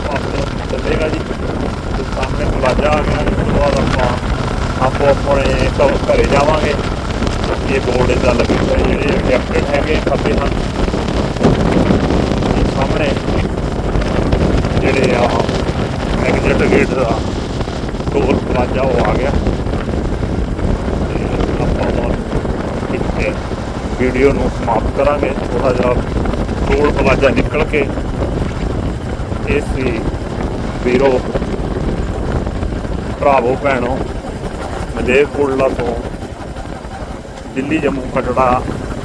ਚੱਲੇਗਾ ਜੀ। ਤੇ ਸਾਹਮਣੇ ਪਲਾਜ਼ਾ ਆ ਗਿਆ ਇਸ ਤੋਂ ਬਾਅਦ ਆਪਾਂ ਆਪੋ ਆਪਣੇ ਘਰ ਘਰੇ ਜਾਵਾਂਗੇ। ਇਹ ਬੋਰਡ ਇਦਾਂ ਲੱਗੇ ਹੋਏ ਜਿਹੜੇ ਅਪਡੇਟ ਹੈਗੇ, ਖੱਬੇ ਹਨ। ਸਾਹਮਣੇ ਜਿਹੜੇ ਆ ਐਗਜ਼ਿਟ ਗੇਟ ਦਾ ਟੋਲ ਪਲਾਜ਼ਾ ਉਹ ਆ ਗਿਆ। ਤੇ ਆਪਾਂ ਹੁਣ ਇੱਥੇ ਵੀਡੀਓ ਨੂੰ ਸਮਾਪਤ ਕਰਾਂਗੇ। ਥੋੜਾ ਜਿਹਾ ਟੋਲ ਪਲਾਜ਼ਾ ਨਿਕਲ ਕੇ ਇਸ ਸੀ ਵੀਰੋ, ਭਰਾਵੋ, ਭੈਣੋ ਮਲੇਰਕੋਟਲਾ ਤੋਂ ਦਿੱਲੀ, ਜੰਮੂ ਕਟੜਾ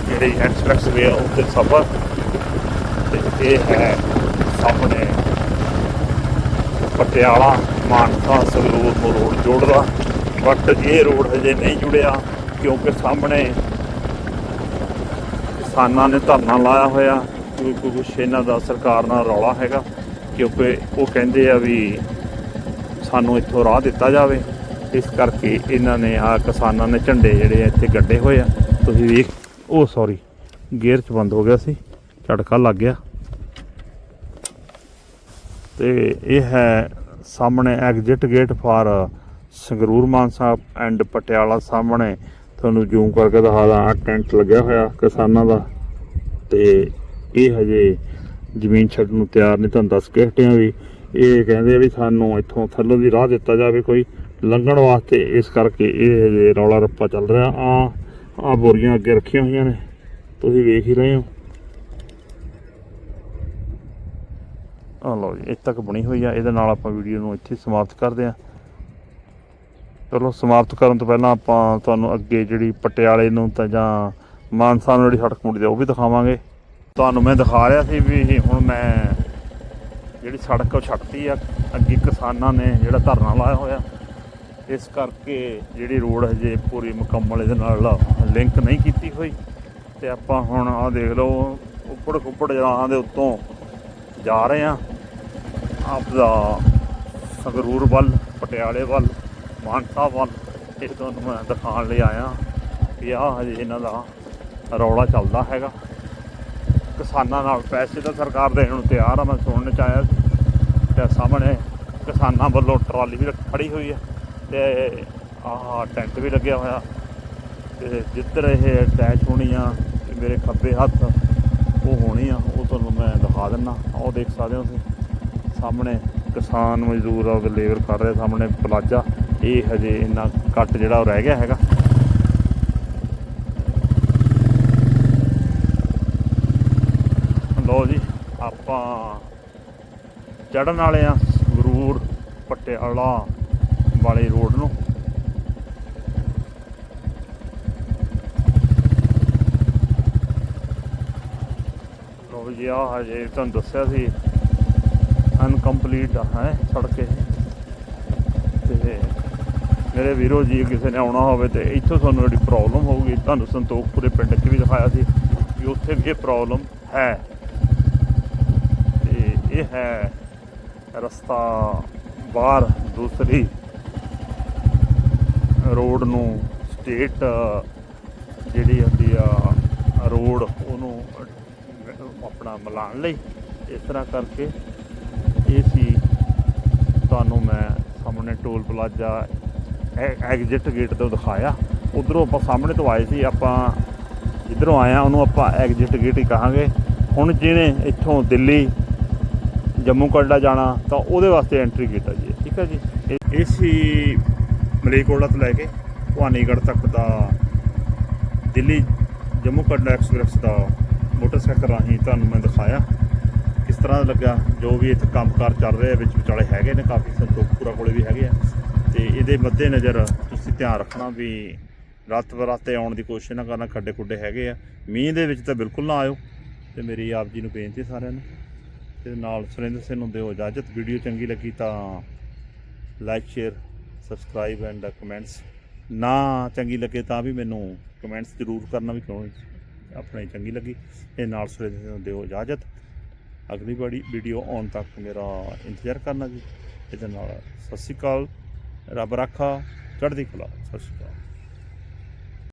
ਜਿਹੜੀ ਐਕਸਪ੍ਰੈਸ ਵੇ ਉੱਤੇ ਸਫ਼ਰ ਤੇ ਇਹ ਹੈ ਸਾਹਮਣੇ ਪਟਿਆਲਾ ਮਾਨਸਾ ਸੰਗਰੂਰ ਨੂੰ ਰੋਡ ਜੋੜਦਾ। ਬਟ ਇਹ ਰੋਡ ਹਜੇ ਨਹੀਂ ਜੁੜਿਆ ਕਿਉਂਕਿ ਸਾਹਮਣੇ ਕਿਸਾਨਾਂ ਨੇ ਧਰਨਾ ਲਾਇਆ ਹੋਇਆ, ਕਿਉਂਕਿ ਕੁਛ ਇਹਨਾਂ ਦਾ ਸਰਕਾਰ ਨਾਲ ਰੌਲਾ ਹੈਗਾ। ਕਿਉਂਕਿ ਉਹ ਕਹਿੰਦੇ ਆ ਵੀ ਸਾਨੂੰ ਇੱਥੋਂ ਰਾਹ ਦਿੱਤਾ ਜਾਵੇ। ਇਸ ਕਰਕੇ ਇਹਨਾਂ ਨੇ ਆ ਕਿਸਾਨਾਂ ਨੇ ਝੰਡੇ ਜਿਹੜੇ ਆ ਇੱਥੇ ਗੱਡੇ ਹੋਏ ਆ। ਤੁਸੀਂ ਵੇਖ ਉਹ ਸੌਰੀ ਗੇਅਰ ਚ ਬੰਦ ਹੋ ਗਿਆ ਸੀ, ਝਟਕਾ ਲੱਗ ਗਿਆ। ਤੇ ਇਹ ਹੈ ਸਾਹਮਣੇ exit gate for Sangrur Mansa and Patiala ਸਾਹਮਣੇ। ਤੁਹਾਨੂੰ ਜ਼ੂਮ ਕਰਕੇ ਦਿਖਾਦਾ ਆ ਟੈਂਟ ਲੱਗਿਆ ਹੋਇਆ ਕਿਸਾਨਾਂ ਦਾ। ਤੇ ਇਹ ਹਜੇ ਜ਼ਮੀਨ ਛੱਡਣ ਨੂੰ ਤਿਆਰ ਨਹੀਂ ਤੁਹਾਨੂੰ ਦੱਸ ਕੇ ਹਟਿਆ ਵੀ ਇਹ ਕਹਿੰਦੇ ਆ ਵੀ ਸਾਨੂੰ ਇੱਥੋਂ ਥੱਲੋਂ ਦੀ ਰਾਹ ਦਿੱਤਾ ਜਾਵੇ ਕੋਈ ਲੰਘਣ ਵਾਸਤੇ। ਇਸ ਕਰਕੇ ਇਹ ਰੌਲਾ ਰੱਪਾ ਚੱਲ ਰਿਹਾ। ਆ ਆ ਬੋਰੀਆਂ ਅੱਗੇ ਰੱਖੀਆਂ ਹੋਈਆਂ ਨੇ। ਤੁਸੀਂ ਵੇਖ ਹੀ ਰਹੇ ਹੋ। ਆ ਲਓ ਜੀ, ਇੱਥੇ ਤੱਕ ਬਣੀ ਹੋਈ ਆ। ਇਹਦੇ ਨਾਲ ਆਪਾਂ ਵੀਡੀਓ ਨੂੰ ਇੱਥੇ ਸਮਾਪਤ ਕਰਦੇ ਆ ਚਲੋ, ਸਮਾਪਤ ਕਰਨ ਤੋਂ ਪਹਿਲਾਂ ਆਪਾਂ ਤੁਹਾਨੂੰ ਅੱਗੇ ਜਿਹੜੀ ਪਟਿਆਲੇ ਨੂੰ ਤਾਂ ਜਾਂ ਮਾਨਸਾ ਨੂੰ ਜਿਹੜੀ ਸੜਕ ਮੁੜਦੀ ਆ, ਉਹ ਵੀ ਦਿਖਾਵਾਂਗੇ। ਤੁਹਾਨੂੰ ਮੈਂ ਦਿਖਾ ਰਿਹਾ ਸੀ ਵੀ ਹੁਣ ਮੈਂ ਜਿਹੜੀ ਸੜਕ ਉਹ ਛੱਡਤੀ ਆ, ਅੱਗੇ ਕਿਸਾਨਾਂ ਨੇ ਜਿਹੜਾ ਧਰਨਾ ਲਾਇਆ ਹੋਇਆ। ਇਸ ਕਰਕੇ ਜਿਹੜੀ ਰੋਡ ਹਜੇ ਪੂਰੀ ਮੁਕੰਮਲ, ਇਹਦੇ ਨਾਲ ਲਿੰਕ ਨਹੀਂ ਕੀਤੀ ਹੋਈ। ਤੇ ਆਪਾਂ ਹੁਣ ਆ ਦੇਖ ਲਓ, ਉੱਪੜ ਕੁੱਪੜ ਜਰਾਂ ਦੇ ਉੱਤੋਂ ਜਾ ਰਹੇ ਆ ਆਪਦਾ ਸੰਗਰੂਰ ਵੱਲ, ਪਟਿਆਲੇ ਵੱਲ, ਮਾਨਸਾ ਵੱਲ, ਇਹ ਤੁਹਾਨੂੰ ਮੈਂ ਦਿਖਾਉਣ ਲਈ ਆਇਆ ਕਿ ਆਹ ਹਜੇ ਇਹਨਾਂ ਦਾ ਰੌਲਾ ਚੱਲਦਾ ਹੈਗਾ। ਕਿਸਾਨਾਂ ਨਾਲ, ਪੈਸੇ ਤਾਂ ਸਰਕਾਰ ਦੇਣ ਨੂੰ ਤਿਆਰ ਆ, ਮੈਂ ਸੁਣਨ ਚ ਆਇਆ ਸੀ। ਤੇ ਸਾਹਮਣੇ ਕਿਸਾਨਾਂ ਵੱਲੋਂ ਟਰਾਲੀ ਵੀ ਰੱਖ- ਖੜੀ ਹੋਈ ਹੈ ਤੇ ਆਹ ਟੈਂਟ ਵੀ ਲੱਗਿਆ ਹੋਇਆ। ਤੇ ਜਿੱਧਰ ਇਹ ਅਟੈਚ ਹੋਣੀ ਆ ਇਹ ਮੇਰੇ ਖੱਬੇ ਹੱਥ, ਉਹ ਹੋਣੀ ਆ ਉਹ ਤੁਹਾਨੂੰ ਮੈਂ ਦਿਖਾ ਦਿੰਨਾ। ਉਹ ਦੇਖ ਸਕਦੇ ਹੋ ਤੁਸੀਂ। ਸਾਹਮਣੇ ਕਿਸਾਨ ਮਜ਼ਦੂਰ ਆ ਲੇਬਰ ਕਰ ਰਹੇ ਸਾਹਮਣੇ ਪਲਾਜਾ। ਇਹ ਹਜੇ ਇੰਨਾ ਕੱਟ ਜਿਹੜਾ ਉਹ ਰਹਿ ਗਿਆ ਹੈਗਾ। ਲਓ ਜੀ, ਆਪਾਂ ਚੜਨ ਵਾਲੇ ਆ ਸੰਗਰੂਰ ਪਟਿਆਲਾ ਵਾਲੇ ਰੋਡ ਨੂੰ। ਲਓ ਜੀ ਆ ਹਜੇ ਤੁਹਾਨੂੰ ਦੱਸਿਆ ਸੀ ਅਨਕੰਪਲੀਟ ਹੈ, ਸੜਕ ਇਹ। ਤੇ ਮੇਰੇ ਵੀਰੋ ਜੀ ਕਿਸੇ ਨੇ ਆਉਣਾ ਹੋਵੇ ਤੇ ਇੱਥੋਂ ਤੁਹਾਨੂੰ ਜਿਹੜੀ ਪ੍ਰੋਬਲਮ ਹੋਊਗੀ, ਤੁਹਾਨੂੰ ਸੰਤੋਖਪੁਰੇ ਪਿੰਡ 'ਚ ਵੀ ਦਿਖਾਇਆ ਸੀ ਵੀ ਉੱਥੇ ਵੀ ਇਹ ਪ੍ਰੋਬਲਮ ਹੈ। ਇਹ ਹੈ ਰਸਤਾ ਬਾਹਰ ਦੂਸਰੀ ਰੋਡ ਨੂੰ ਸਟੇਟ ਜਿਹੜੀ ਹੁੰਦੀ ਆ ਰੋਡ ਉਹਨੂੰ ਆਪਣਾ ਮਿਲਾਉਣ ਲਈ ਇਸ ਤਰ੍ਹਾਂ ਕਰਕੇ ਇਹ ਸੀ ਤੁਹਾਨੂੰ ਮੈਂ ਸਾਹਮਣੇ ਟੋਲ ਪਲਾਜ਼ਾ ਐਗਜ਼ਿਟ ਗੇਟ ਤੋਂ ਦਿਖਾਇਆ। ਉਧਰੋਂ ਆਪਾਂ ਸਾਹਮਣੇ ਤੋਂ ਆਏ ਸੀ, ਆਪਾਂ ਜਿੱਧਰੋਂ ਆਇਆ ਉਹਨੂੰ ਆਪਾਂ ਐਗਜ਼ਿਟ ਗੇਟ ਹੀ ਕਹਾਂਗੇ। ਹੁਣ ਜਿਹਨੇ ਇੱਥੋਂ ਦਿੱਲੀ ਜੰਮੂ ਕਟੜਾ ਜਾਣਾ ਤਾਂ ਉਹਦੇ ਵਾਸਤੇ ਐਂਟਰੀ ਆ ਜੀ। ਠੀਕ ਹੈ ਜੀ। ਇਹ- ਸੀ ਮਲੇਰਕੋਟਲਾ ਤੋਂ ਲੈ ਕੇ ਭਵਾਨੀਗੜ੍ਹ ਤੱਕ ਦਾ ਦਿੱਲੀ ਜੰਮੂ ਕਟੜਾ ਐਕਸਪ੍ਰੈਸ ਦਾ ਮੋਟਰਸਾਈਕਲ ਰਾਹੀਂ ਤੁਹਾਨੂੰ ਮੈਂ ਦਿਖਾਇਆ। ਕਿਸ ਤਰ੍ਹਾਂ ਦਾ ਲੱਗਾ ਜੋ ਵੀ ਇੱਥੇ ਕੰਮਕਾਰ ਚੱਲ ਰਿਹਾ ਵਿੱਚ ਵਿਚਾਲੇ ਹੈਗੇ ਨੇ ਕਾਫੀ ਸੰਤੋਖਪੁਰਾ ਕੋਲੇ ਵੀ ਹੈਗੇ ਆ। ਤੇ ਇਹਦੇ ਮੱਦੇ ਨਜ਼ਰ ਤੁਸੀਂ ਧਿਆਨ ਰੱਖਣਾ ਵੀ ਰਾਤ ਬਰਾਤੇ ਆਉਣ ਦੀ ਕੋਸ਼ਿਸ਼ ਨਾ ਕਰਨਾ ਖੱਡੇ ਖੁੱਡੇ ਹੈਗੇ ਆ। ਮੀਂਹ ਦੇ ਵਿੱਚ ਤਾਂ ਬਿਲਕੁਲ ਨਾ ਆਇਓ। ਤੇ ਮੇਰੀ ਆਪ ਜੀ ਨੂੰ ਬੇਨਤੀ ਸਾਰਿਆਂ ਨੂੰ ਤੇ ਨਾਲ ਸੁਰਿੰਦਰ ਸਿੰਘ ਨੂੰ ਦਿਓ ਇਜਾਜ਼ਤ। ਵੀਡੀਓ ਚੰਗੀ ਲੱਗੀ ਤਾਂ like share subscribe and comments ਨਾ ਚੰਗੀ ਲੱਗੇ ਤਾਂ ਵੀ ਮੈਨੂੰ ਕਮੈਂਟਸ ਜ਼ਰੂਰ ਕਰਨਾ ਵੀ ਕਿਉਂ ਆਪਣੇ ਚੰਗੀ ਲੱਗੀ ਇਹ ਨਾਲ ਸੁਰਿੰਦਰ ਸਿੰਘ ਨੂੰ ਦਿਓ ਇਜਾਜ਼ਤ। ਅਗਲੀ ਵਾਰੀ ਵੀਡੀਓ ਆਉਣ ਤੱਕ ਮੇਰਾ ਇੰਤਜ਼ਾਰ ਕਰਨਾ ਜੀ। ਇਹਦੇ ਨਾਲ ਸਤਿ ਸ਼੍ਰੀ ਅਕਾਲ, ਰੱਬ ਰਾਖਾ, ਚੜ੍ਹਦੀ ਕਲਾ, ਸਤਿ ਸ਼੍ਰੀ ਅਕਾਲ।